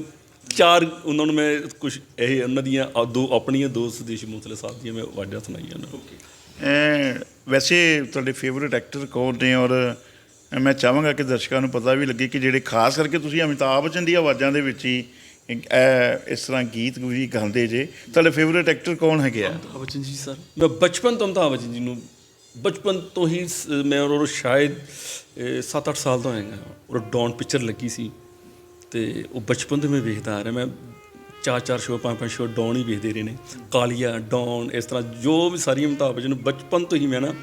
ਚਾਰ ਉਹਨਾਂ ਨੂੰ ਮੈਂ ਕੁਝ ਇਹ ਉਹਨਾਂ ਦੀਆਂ ਆ ਦੋ ਆਪਣੀਆਂ ਦੋ ਸੁਦੇਸ਼ ਮੂਸਲੇ ਸਾਹਿਬ ਦੀਆਂ ਮੈਂ ਆਵਾਜ਼ਾਂ ਸੁਣਾਈਆਂ ਉਹਨਾਂ ਨੂੰ ਅਹ ਵੈਸੇ ਤੁਹਾਡੇ ਫੇਵਰਿਟ ਐਕਟਰ ਕੌਣ ਨੇ ਔਰ ਮੈਂ ਚਾਹਾਂਗਾ ਕਿ ਦਰਸ਼ਕਾਂ ਨੂੰ ਪਤਾ ਵੀ ਲੱਗੇ ਕਿ ਜਿਹੜੇ ਖਾਸ ਕਰਕੇ ਤੁਸੀਂ ਅਮਿਤਾਭ ਬੱਚਨ ਦੀ ਆਵਾਜ਼ਾਂ ਦੇ ਵਿੱਚ ਹੀ, ਇਹ, ਇਸ ਤਰ੍ਹਾਂ ਗੀਤ ਵੀ ਗਾਉਂਦੇ ਜੇ, ਤੁਹਾਡੇ ਫੇਵਰਿਟ ਐਕਟਰ ਕੌਣ ਹੈਗੇ ਆ? ਅਮਿਤਾਭ ਬੱਚਨ ਜੀ ਸਰ। ਮੈਂ ਬਚਪਨ ਤੋਂ ਅਮਿਤਾਭ ਬੱਚਨ ਜੀ ਨੂੰ, ਬਚਪਨ ਤੋਂ ਹੀ ਸ- ਮੈਂ ਉਹ ਸ਼ਾਇਦ 7-8 ਸਾਲ ਦਾ ਹੈਗਾ। ਉਹ ਡੌਨ ਪਿਕਚਰ ਲੱਗੀ ਸੀ ਤੇ ਉਹ ਬਚਪਨ ਤੋਂ ਮੈਂ ਵੇਖਦਾ ਆ ਰਿਹਾ। ਮੈਂ ਚਾਰ ਚਾਰ ਸ਼ੋਅ, ਪੰਜ ਪੰਜ ਸ਼ੋਅ ਡੌਨ ਹੀ ਵੇਖਦੇ ਰਹੇ ਨੇ। ਕਾਲੀਆ, ਡੌਨ, ਇਸ ਤਰ੍ਹਾਂ ਜੋ ਵੀ ਸਾਰੀ ਅਮਿਤਾਭ ਬੱਚਨ ਨੂੰ ਬਚਪਨ ਤੋਂ ਹੀ ਮੈਂ ਨਾ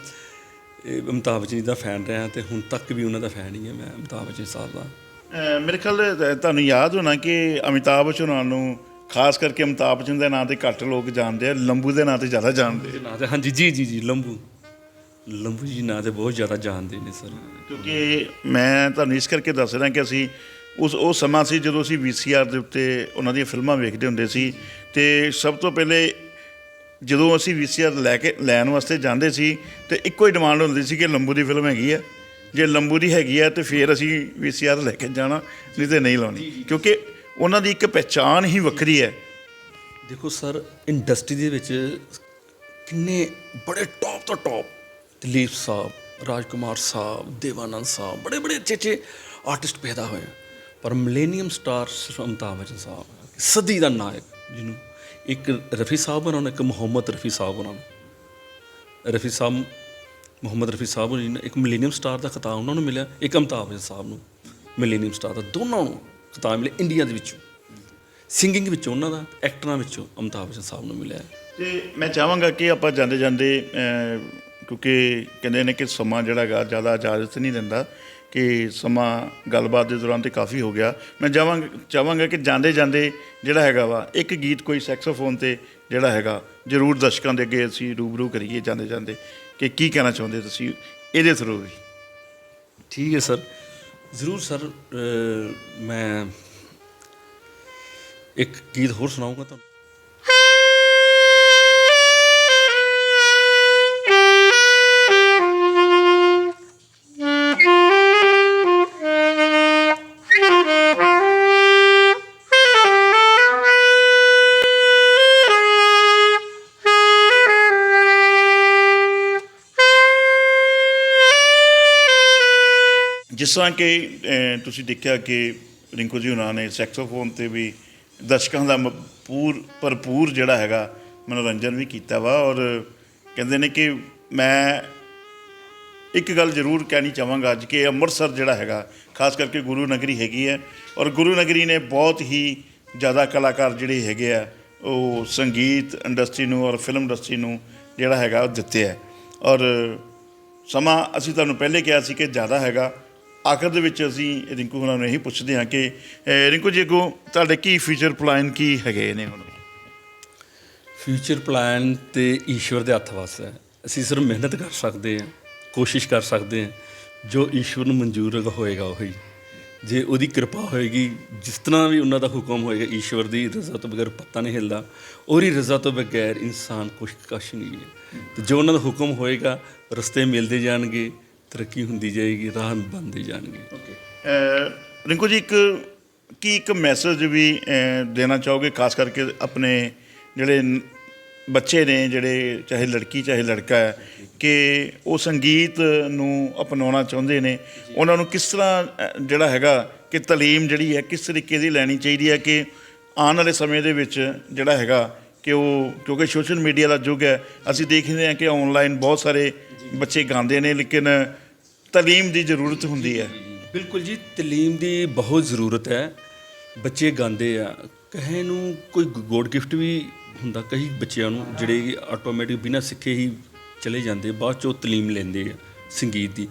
ਅਮਿਤਾਭ ਬੱਚਨ ਜੀ ਦਾ ਫੈਨ ਰਿਹਾ ਤੇ ਹੁਣ ਤੱਕ ਵੀ ਉਹਨਾਂ ਦਾ ਫੈਨ ਹੀ ਹਾਂ ਮੈਂ ਅਮਿਤਾਭ ਬੱਚਨ ਸਾਹਿਬ ਦਾ। ਮੇਰੇ ਖਿਆਲ ਤੁਹਾਨੂੰ ਯਾਦ ਹੋਣਾ ਕਿ ਅਮਿਤਾਭ ਬੱਚਨ ਹੋਣਾ ਨੂੰ ਖਾਸ ਕਰਕੇ ਅਮਿਤਾਭ ਬੱਚਨ ਦੇ ਨਾਂ ਤੇ ਘੱਟ ਲੋਕ ਜਾਣਦੇ ਆ ਲੰਬੂ ਦੇ ਨਾਂ ਤੇ ਜ਼ਿਆਦਾ ਜਾਣਦੇ। ਨਾਂ ਤੇ ਹਾਂਜੀ ਜੀ ਜੀ ਜੀ ਲੰਬੂ। ਲੰਬੂ ਜੀ ਨਾਂ ਤੇ ਬਹੁਤ ਜ਼ਿਆਦਾ ਜਾਣਦੇ ਨੇ ਸਰ। ਕਿਉਂਕਿ ਮੈਂ ਤੁਹਾਨੂੰ ਇਸ ਕਰਕੇ ਦੱਸ ਰਿਹਾ ਕਿ ਅਸੀਂ ਉਸ ਉਹ ਸਮਾਂ ਸੀ ਜਦੋਂ ਅਸੀਂ ਵੀਸੀਆਰ ਦੇ ਉੱਤੇ ਉਹਨਾਂ ਦੀਆਂ ਫਿਲਮਾਂ ਵੇਖਦੇ ਹੁੰਦੇ ਸੀ ਤੇ ਸਭ ਤੋਂ ਪਹਿਲੇ ਜਦੋਂ ਅਸੀਂ ਵੀਸੀਆਰ ਲੈ ਕੇ ਲੈਣ ਵਾਸਤੇ ਜਾਂਦੇ ਸੀ ਤੇ ਇੱਕੋ ਹੀ ਡਿਮਾਂਡ ਹੁੰਦੀ ਸੀ ਕਿ ਲੰਬੂ ਦੀ ਫਿਲਮ ਹੈਗੀ ਆ। ਜੇ ਲੰਬੂ ਦੀ ਹੈਗੀ ਆ ਤੇ ਫਿਰ ਅਸੀਂ ਵੀਸੀਆਰ ਲੈ ਕੇ ਜਾਣਾ ਨਹੀਂ ਤੇ ਨਹੀਂ ਲਾਉਣੀ। ਕਿਉਂਕਿ ਉਹਨਾਂ ਦੀ ਇੱਕ ਪਹਿਚਾਣ ਹੀ ਵੱਖਰੀ ਹੈ। ਦੇਖੋ ਸਰ ਇੰਡਸਟਰੀ ਦੇ ਵਿੱਚ ਕਿੰਨੇ ਬੜੇ ਟੌਪ ਤੋਂ ਟੌਪ ਦਿਲੀਪ ਸਾਹਿਬ ਰਾਜਕੁਮਾਰ ਸਾਹਿਬ ਦੇਵਾਨੰਦ ਸਾਹਿਬ ਬੜੇ ਬੜੇ ਅੱਛੇ ਅੱਛੇ ਆਰਟਿਸਟ ਪੈਦਾ ਹੋਏ ਪਰ ਮਿਲੇਨੀਅਮ ਸਟਾਰ ਸਿਰਫ ਅਮਿਤਾਭ ਬੱਚਨ ਸਾਹਿਬ। ਸਦੀ ਦਾ ਨਾਇਕ ਜਿਹਨੂੰ ਇੱਕ ਰਫੀ ਸਾਹਿਬ ਉਹਨਾਂ ਨੇ ਇੱਕ ਮੁਹੰਮਦ ਰਫੀ ਸਾਹਿਬ ਉਹਨਾਂ ਨੂੰ ਰਫੀ ਸਾਹਿਬ, ਮੁਹੰਮਦ ਰਫੀ ਸਾਹਿਬ ਹੋਣੀ ਨੇ ਇੱਕ ਮਿਲੇਨੀਅਮ ਸਟਾਰ ਦਾ ਖਿਤਾਬ ਉਹਨਾਂ ਨੂੰ ਮਿਲਿਆ, ਇੱਕ ਅਮਿਤਾਭ ਬੱਚਨ ਸਾਹਿਬ ਨੂੰ। ਮਿਲੇਨੀਅਮ ਸਟਾਰ ਦਾ ਦੋਨਾਂ ਨੂੰ ਖਿਤਾਬ ਮਿਲਿਆ ਇੰਡੀਆ ਦੇ ਵਿੱਚੋਂ। ਸਿੰਗਿੰਗ ਵਿੱਚੋਂ ਉਹਨਾਂ ਦਾ ਐਕਟਰਾਂ ਵਿੱਚੋਂ ਅਮਿਤਾਭ ਬੱਚਨ ਸਾਹਿਬ ਨੂੰ ਮਿਲਿਆ। ਹੈ। ਤੇ ਮੈਂ ਚਾਹਾਂਗਾ ਕਿ ਆਪਾਂ ਜਾਂਦੇ ਜਾਂਦੇ ਕਿਉਂਕਿ ਕਹਿੰਦੇ ਨੇ ਕਿ ਸਮਾਂ ਜਿਹੜਾ ਹੈਗਾ, ਜ਼ਿਆਦਾ ਇਜਾਜ਼ਤ ਨਹੀਂ ਦਿੰਦਾ। ਕਿ ਸਮਾਂ ਗੱਲਬਾਤ ਦੇ ਦੌਰਾਨ ਤੇ ਕਾਫੀ ਹੋ ਗਿਆ। ਮੈਂ ਜਾਵਾਂਗਾ, ਚਾਹਾਂਗਾ ਕਿ ਜਾਂਦੇ ਜਾਂਦੇ ਜਿਹੜਾ ਹੈਗਾ ਵਾ, ਇੱਕ ਗੀਤ ਕੋਈ ਸੈਕਸੋਫੋਨ ਤੇ ਜਿਹੜਾ ਹੈਗਾ, ਜ਼ਰੂਰ ਦਰਸ਼ਕਾਂ ਦੇ ਅੱਗੇ ਅਸੀਂ ਰੂਬਰੂ ਕਰੀਏ ਜਾਂਦੇ ਜਾਂਦੇ। ਕਿ ਕੀ ਕਹਿਣਾ ਚਾਹੁੰਦੇ ਤੁਸੀਂ ਇਹਦੇ ਥਰੂ ਵੀ? ਠੀਕ ਹੈ ਸਰ। ਜ਼ਰੂਰ ਸਰ ਮੈਂ ਇੱਕ ਗੀਤ ਹੋਰ ਸੁਣਾਉਂਗਾ ਤੁਹਾਨੂੰ। ਜਿਸ ਤਰ੍ਹਾਂ ਕਿ ਤੁਸੀਂ ਦੇਖਿਆ ਕਿ ਰਿੰਕੂ ਜੀ ਉਹਨਾਂ ਨੇ ਸੈਕਸੋਫੋਨ ਤੇ ਵੀ ਦਰਸ਼ਕਾਂ ਦਾ ਮ- ਪੂਰ, ਭਰਪੂਰ ਜਿਹੜਾ ਹੈਗਾ ਮਨੋਰੰਜਨ ਵੀ ਕੀਤਾ ਵਾ ਔਰ ਕਹਿੰਦੇ ਨੇ ਕਿ ਮੈਂ ਇੱਕ ਗੱਲ ਜ਼ਰੂਰ ਕਹਿਣੀ ਚਾਹਾਂਗਾ ਅੱਜ ਕਿ ਅੰਮ੍ਰਿਤਸਰ ਜਿਹੜਾ ਹੈਗਾ, ਖਾਸ ਕਰਕੇ ਗੁਰੂ ਨਗਰੀ ਹੈਗੀ ਹੈ ਔਰ ਗੁਰੂ ਨਗਰੀ ਨੇ ਬਹੁਤ ਹੀ ਜ਼ਿਆਦਾ ਕਲਾਕਾਰ ਜਿਹੜੇ ਹੈਗੇ ਆ, ਉਹ ਸੰਗੀਤ ਇੰਡਸਟਰੀ ਨੂੰ ਔਰ ਫਿਲਮ ਇੰਡਸਟਰੀ ਨੂੰ ਜਿਹੜਾ ਹੈਗਾ ਉਹ ਦਿੱਤੇ ਹੈ ਔਰ ਸਮਾਂ ਅਸੀਂ ਤੁਹਾਨੂੰ ਪਹਿਲੇ ਕਿਹਾ ਸੀ ਕਿ ਜ਼ਿਆਦਾ ਹੈਗਾ ਆਖਰ ਦੇ ਵਿੱਚ ਅਸੀਂ ਰਿੰਕੂ ਹੋਰਾਂ ਨੂੰ ਇਹੀ ਪੁੱਛਦੇ ਹਾਂ ਕਿ ਰਿੰਕੂ ਜੀ ਕੋ ਤੁਹਾਡੇ ਕੀ ਫਿਊਚਰ ਪਲਾਨ ਕੀ ਹੈਗੇ ਨੇ ਹੁਣ? ਫਿਊਚਰ ਪਲਾਨ ਤੇ ਈਸ਼ਵਰ ਦੇ ਹੱਥ ਵਸ ਹੈ। ਅਸੀਂ ਸਿਰਫ ਮਿਹਨਤ ਕਰ ਸਕਦੇ ਹਾਂ, ਕੋਸ਼ਿਸ਼ ਕਰ ਸਕਦੇ ਹਾਂ। ਜੋ ਈਸ਼ਵਰ ਨੂੰ ਮਨਜ਼ੂਰ ਹੋਏਗਾ ਉਹੀ। ਜੇ ਉਹਦੀ ਕਿਰਪਾ ਹੋਏਗੀ, ਜਿਸ ਤਰ੍ਹਾਂ ਵੀ ਉਹਨਾਂ ਦਾ ਹੁਕਮ ਹੋਏਗਾ, ਈਸ਼ਵਰ ਦੀ ਰਜ਼ਾ ਤੋਂ ਬਗੈਰ ਪੱਤਾ ਨਹੀਂ ਹਿਲਦਾ, ਉਹਦੀ ਰਜ਼ਾ ਤੋਂ ਬਗੈਰ ਇਨਸਾਨ ਕੁਛ ਕਸ਼ ਨਹੀਂ ਹੈ। ਤੇ ਜੋ ਉਹਨਾਂ ਦਾ ਹੁਕਮ ਹੋਏਗਾ, ਰਸਤੇ ਮਿਲਦੇ ਜਾਣਗੇ ਤਰੱਕੀ ਹੁੰਦੀ ਜਾਏਗੀ ਰਾਹ ਬਣਦੇ ਜਾਣਗੇ। ਅਹ ਰਿੰਕੂ ਜੀ, ਇੱਕ ਕੀ ਇੱਕ ਮੈਸੇਜ ਵੀ ਦੇਣਾ ਚਾਹੋਗੇ? ਖਾਸ ਕਰਕੇ ਆਪਣੇ ਜਿਹੜੇ ਬੱਚੇ ਨੇ, ਜਿਹੜੇ ਚਾਹੇ ਲੜਕੀ, ਚਾਹੇ ਲੜਕਾ ਹੈ, ਕਿ ਉਹ ਸੰਗੀਤ ਨੂੰ ਅਪਣਾਉਣਾ ਚਾਹੁੰਦੇ ਨੇ। ਉਹਨਾਂ ਨੂੰ ਕਿਸ ਤਰ੍ਹਾਂ ਜਿਹੜਾ ਹੈਗਾ, ਕਿ ਤਾਲੀਮ ਜਿਹੜੀ ਹੈ, ਕਿਸ ਤਰੀਕੇ ਦੀ ਲੈਣੀ ਚਾਹੀਦੀ ਹੈ ਕਿ ਆਉਣ ਵਾਲੇ ਸਮੇਂ ਦੇ ਵਿੱਚ ਜਿਹੜਾ ਹੈਗਾ, ਕਿ ਉਹ, ਕਿਉਂਕਿ ਸੋਸ਼ਲ ਮੀਡੀਆ ਦਾ ਯੁੱਗ ਹੈ, ਅਸੀਂ ਦੇਖਦੇ ਹਾਂ ਕਿ ਆਨਲਾਈਨ ਬਹੁਤ ਸਾਰੇ ਬੱਚੇ ਗਾਉਂਦੇ ਨੇ, ਲੇਕਿਨ ਤਾਲੀਮ ਦੀ ਜ਼ਰੂਰਤ ਹੁੰਦੀ ਹੈ। ਬਿਲਕੁਲ ਜੀ, ਤਾਲੀਮ ਦੀ ਬਹੁਤ ਜ਼ਰੂਰਤ ਹੈ। ਬੱਚੇ ਗਾਉਂਦੇ ਆ। ਕਹੇ ਨੂੰ ਕੋਈ ਗੋਡ ਗਿਫਟ ਵੀ ਹੁੰਦਾ, ਕਈ ਬੱਚਿਆਂ ਨੂੰ ਜਿਹੜੇ ਆਟੋਮੈਟਿਕ ਬਿਨਾਂ ਸਿੱਖੇ ਹੀ ਚਲੇ ਜਾਂਦੇ, ਬਾਅਦ ਚੋਂ ਤਾਲੀਮ ਲੈਂਦੇ ਆ ਸੰਗੀਤ ਦੀ।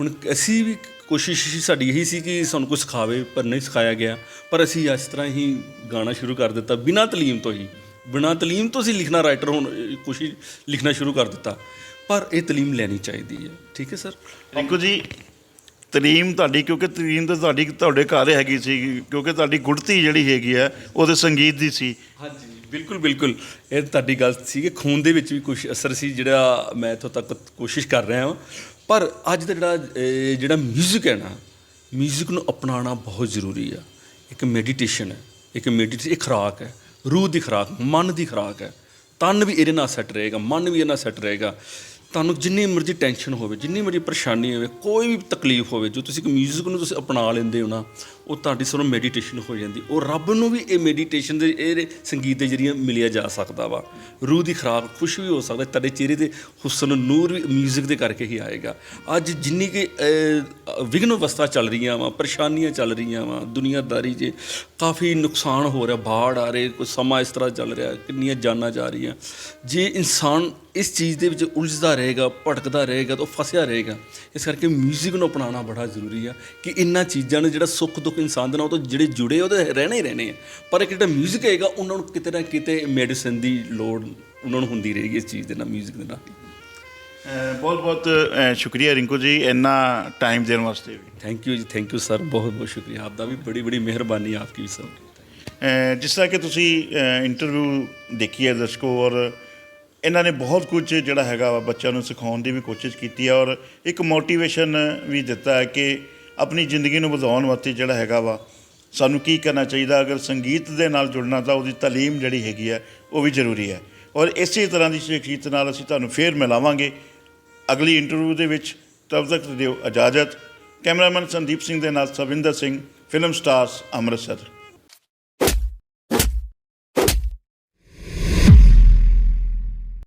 ਹੁਣ ਅਸੀਂ ਵੀ ਕੋਸ਼ਿਸ਼ ਸਾਡੀ ਇਹੀ ਸੀ ਕਿ ਸਾਨੂੰ ਕੋਈ ਸਿਖਾਵੇ, ਪਰ ਨਹੀਂ ਸਿਖਾਇਆ ਗਿਆ। ਪਰ ਅਸੀਂ ਇਸ ਤਰ੍ਹਾਂ ਹੀ ਗਾਣਾ ਸ਼ੁਰੂ ਕਰ ਦਿੱਤਾ, ਬਿਨਾਂ ਤਾਲੀਮ ਤੋਂ ਹੀ। ਬਿਨਾਂ ਤਾਲੀਮ ਤੋਂ ਅਸੀਂ ਲਿਖਣਾ, ਰਾਈਟਰ ਹੋਣ ਕੋਸ਼ਿਸ਼ ਲਿਖਣਾ ਸ਼ੁਰੂ ਕਰ ਦਿੱਤਾ। ਪਰ ਇਹ ਤਾਲੀਮ ਲੈਣੀ ਚਾਹੀਦੀ ਹੈ ਠੀਕ ਹੈ ਸਰ ਰਿੰਕੂ ਜੀ ਤਰੀਮ ਤੁਹਾਡੀ ਕਿਉਂਕਿ ਤਰੀਮ ਤਾਂ ਤੁਹਾਡੀ ਤੁਹਾਡੇ ਘਰ ਹੈਗੀ ਸੀ ਕਿਉਂਕਿ ਤੁਹਾਡੀ ਗੁੜਤੀ ਜਿਹੜੀ ਹੈਗੀ ਆ ਉਹਦੇ ਸੰਗੀਤ ਦੀ ਸੀ ਹਾਂਜੀ ਬਿਲਕੁਲ ਬਿਲਕੁਲ ਇਹ ਤੁਹਾਡੀ ਗੱਲ ਸੀ ਕਿ ਖੂਨ ਦੇ ਵਿੱਚ ਵੀ ਕੁਝ ਅਸਰ ਸੀ ਜਿਹੜਾ ਮੈਂ ਇੱਥੋਂ ਤੱਕ ਕੋਸ਼ਿਸ਼ ਕਰ ਰਿਹਾ ਹਾਂ ਪਰ ਅੱਜ ਦਾ ਜਿਹੜਾ ਇਹ ਜਿਹੜਾ 뮤직 ਹੈ ਨਾ 뮤직 ਨੂੰ ਅਪਣਾਉਣਾ ਬਹੁਤ ਜ਼ਰੂਰੀ ਆ ਇੱਕ ਮੈਡੀਟੇਸ਼ਨ ਹੈ ਇੱਕ ਮੈਡੀਟੇਸ਼ਨ ਇੱਕ ਖੁਰਾਕ ਹੈ ਰੂਹ ਦੀ ਖੁਰਾਕ ਮਨ ਦੀ ਖੁਰਾਕ ਹੈ ਤਨ ਵੀ ਇਹਦੇ ਨਾਲ ਸੈੱਟ ਰਹੇਗਾ ਮਨ ਵੀ ਇਹਦੇ ਨਾਲ ਸੈੱਟ ਰਹੇਗਾ ਤੁਹਾਨੂੰ ਜਿੰਨੀ ਮਰਜ਼ੀ ਟੈਨਸ਼ਨ ਹੋਵੇ, ਜਿੰਨੀ ਮਰਜ਼ੀ ਪਰੇਸ਼ਾਨੀ ਹੋਵੇ, ਕੋਈ ਵੀ ਤਕਲੀਫ ਹੋਵੇ, ਜੋ ਤੁਸੀਂ ਇੱਕ 뮤직 ਨੂੰ ਤੁਸੀਂ ਅਪਣਾ ਲੈਂਦੇ ਹੋ ਨਾ ਉਹ ਤੁਹਾਡੀ ਸਿਰੋਂ ਮੈਡੀਟੇਸ਼ਨ ਹੋ ਜਾਂਦੀ ਉਹ ਰੱਬ ਨੂੰ ਵੀ ਇਹ ਮੈਡੀਟੇਸ਼ਨ ਦੇ ਇਹ ਸੰਗੀਤ ਦੇ ਜਰੀਏ ਮਿਲਿਆ ਜਾ ਸਕਦਾ ਵਾ ਰੂਹ ਦੀ ਖੁਰਾਕ ਖੁਸ਼ ਵੀ ਹੋ ਸਕਦਾ ਤੁਹਾਡੇ ਚਿਹਰੇ ਤੇ ਹੁਸਨ ਨੂਰ ਵੀ 뮤직 ਦੇ ਕਰਕੇ ਹੀ ਆਏਗਾ ਅੱਜ ਜਿੰਨੀ ਕਿ ਅਹ, ਵਿਘਨ ਅਵਸਥਾ ਚੱਲ ਰਹੀਆਂ ਵਾ ਪਰੇਸ਼ਾਨੀਆਂ ਚੱਲ ਰਹੀਆਂ ਵਾ ਦੁਨੀਆਦਾਰੀ 'ਚ ਕਾਫੀ ਨੁਕਸਾਨ ਹੋ ਰਿਹਾ ਬਾੜ ਆ ਰਹੇ ਕੋਈ ਸਮਾਂ ਇਸ ਤਰ੍ਹਾਂ ਚੱਲ ਰਿਹਾ ਕਿੰਨੀਆਂ ਜਾਨਾਂ ਜਾ ਰਹੀਆਂ ਜੇ ਇਨਸਾਨ ਇਸ ਚੀਜ਼ ਦੇ ਵਿੱਚ ਉਲਝਦਾ ਰਹੇਗਾ ਭਟਕਦਾ ਰਹੇਗਾ ਤਾਂ ਉਹ ਫਸਿਆ ਰਹੇਗਾ ਇਸ ਕਰਕੇ 뮤직 ਨੂੰ ਅਪਣਾਉਣਾ ਬੜਾ ਜ਼ਰੂਰੀ ਆ ਕਿ ਇਹਨਾਂ ਚੀਜ਼ਾਂ ਨੂੰ ਜਿਹੜਾ ਸੁੱਖ ਦੁੱਖ ਇਨਸਾਨ ਦੇ ਨਾਲ ਉਹ ਤੋਂ ਜਿਹੜੇ ਜੁੜੇ ਉਹਦੇ ਰਹਿਣੇ ਹੀ ਰਹਿਣੇ ਆ ਪਰ ਇੱਕ ਜਿਹੜਾ 뮤직 ਹੈਗਾ ਉਹਨਾਂ ਨੂੰ ਕਿਤੇ ਨਾ ਕਿਤੇ ਮੈਡੀਸਨ ਦੀ ਲੋੜ ਉਹਨਾਂ ਨੂੰ ਹੁੰਦੀ ਰਹੇਗੀ ਇਸ ਚੀਜ਼ ਦੇ ਨਾਲ 뮤직 ਦੇ ਨਾਲ ਬਹੁਤ ਬਹੁਤ ਸ਼ੁਕਰੀਆ ਰਿੰਕੂ ਜੀ ਇੰਨਾ ਟਾਈਮ ਦੇਣ ਵਾਸਤੇ ਵੀ thank you ji thank you sir ਬਹੁਤ ਬਹੁਤ ਸ਼ੁਕਰੀਆ ਆਪਦਾ ਵੀ ਬੜੀ ਬੜੀ ਮਿਹਰਬਾਨੀ ਆਪਕੀ ਵੀ ਸਰ ਅਹ ਜਿਸ ਤਰ੍ਹਾਂ ਕਿ ਤੁਸੀਂ ਇੰਟਰਵਿਊ ਦੇਖੀ ਹੈ ਦਰਸ਼ਕੋ ਔਰ ਇਹਨਾਂ ਨੇ ਬਹੁਤ ਕੁਝ ਜਿਹੜਾ ਹੈਗਾ ਵਾ ਬੱਚਿਆਂ ਨੂੰ ਸਿਖਾਉਣ ਦੀ ਵੀ ਕੋਸ਼ਿਸ਼ ਕੀਤੀ ਹੈ ਔਰ ਇੱਕ ਮੋਟੀਵੇਸ਼ਨ ਵੀ ਦਿੱਤਾ ਹੈ ਕਿ ਆਪਣੀ ਜ਼ਿੰਦਗੀ ਨੂੰ ਵਧਾਉਣ ਵਾਸਤੇ ਜਿਹੜਾ ਹੈਗਾ ਵਾ, ਸਾਨੂੰ ਕੀ ਕਰਨਾ ਚਾਹੀਦਾ, ਅਗਰ ਸੰਗੀਤ ਦੇ ਨਾਲ ਜੁੜਨਾ ਤਾਂ ਉਹਦੀ ਤਾਲੀਮ ਜਿਹੜੀ ਹੈਗੀ ਹੈ, ਉਹ ਵੀ ਜ਼ਰੂਰੀ ਹੈ। ਔਰ ਇਸੇ ਤਰ੍ਹਾਂ ਦੀ ਸ਼ਖਸੀਅਤ ਨਾਲ ਅਸੀਂ ਤੁਹਾਨੂੰ ਫੇਰ ਮਿਲਾਵਾਂਗੇ। ਅਗਲੀ ਇੰਟਰਵਿਊ ਦੇ ਵਿੱਚ ਤਬ ਤੱਕ ਦਿਓ ਇਜਾਜ਼ਤ। ਕੈਮਰਾਮੈਨ ਸੰਦੀਪ ਸਿੰਘ ਦੇ ਨਾਲ ਸਵਿੰਦਰ ਸਿੰਘ, ਫਿਲਮ ਸਟਾਰਸ ਅੰਮ੍ਰਿਤਸਰ।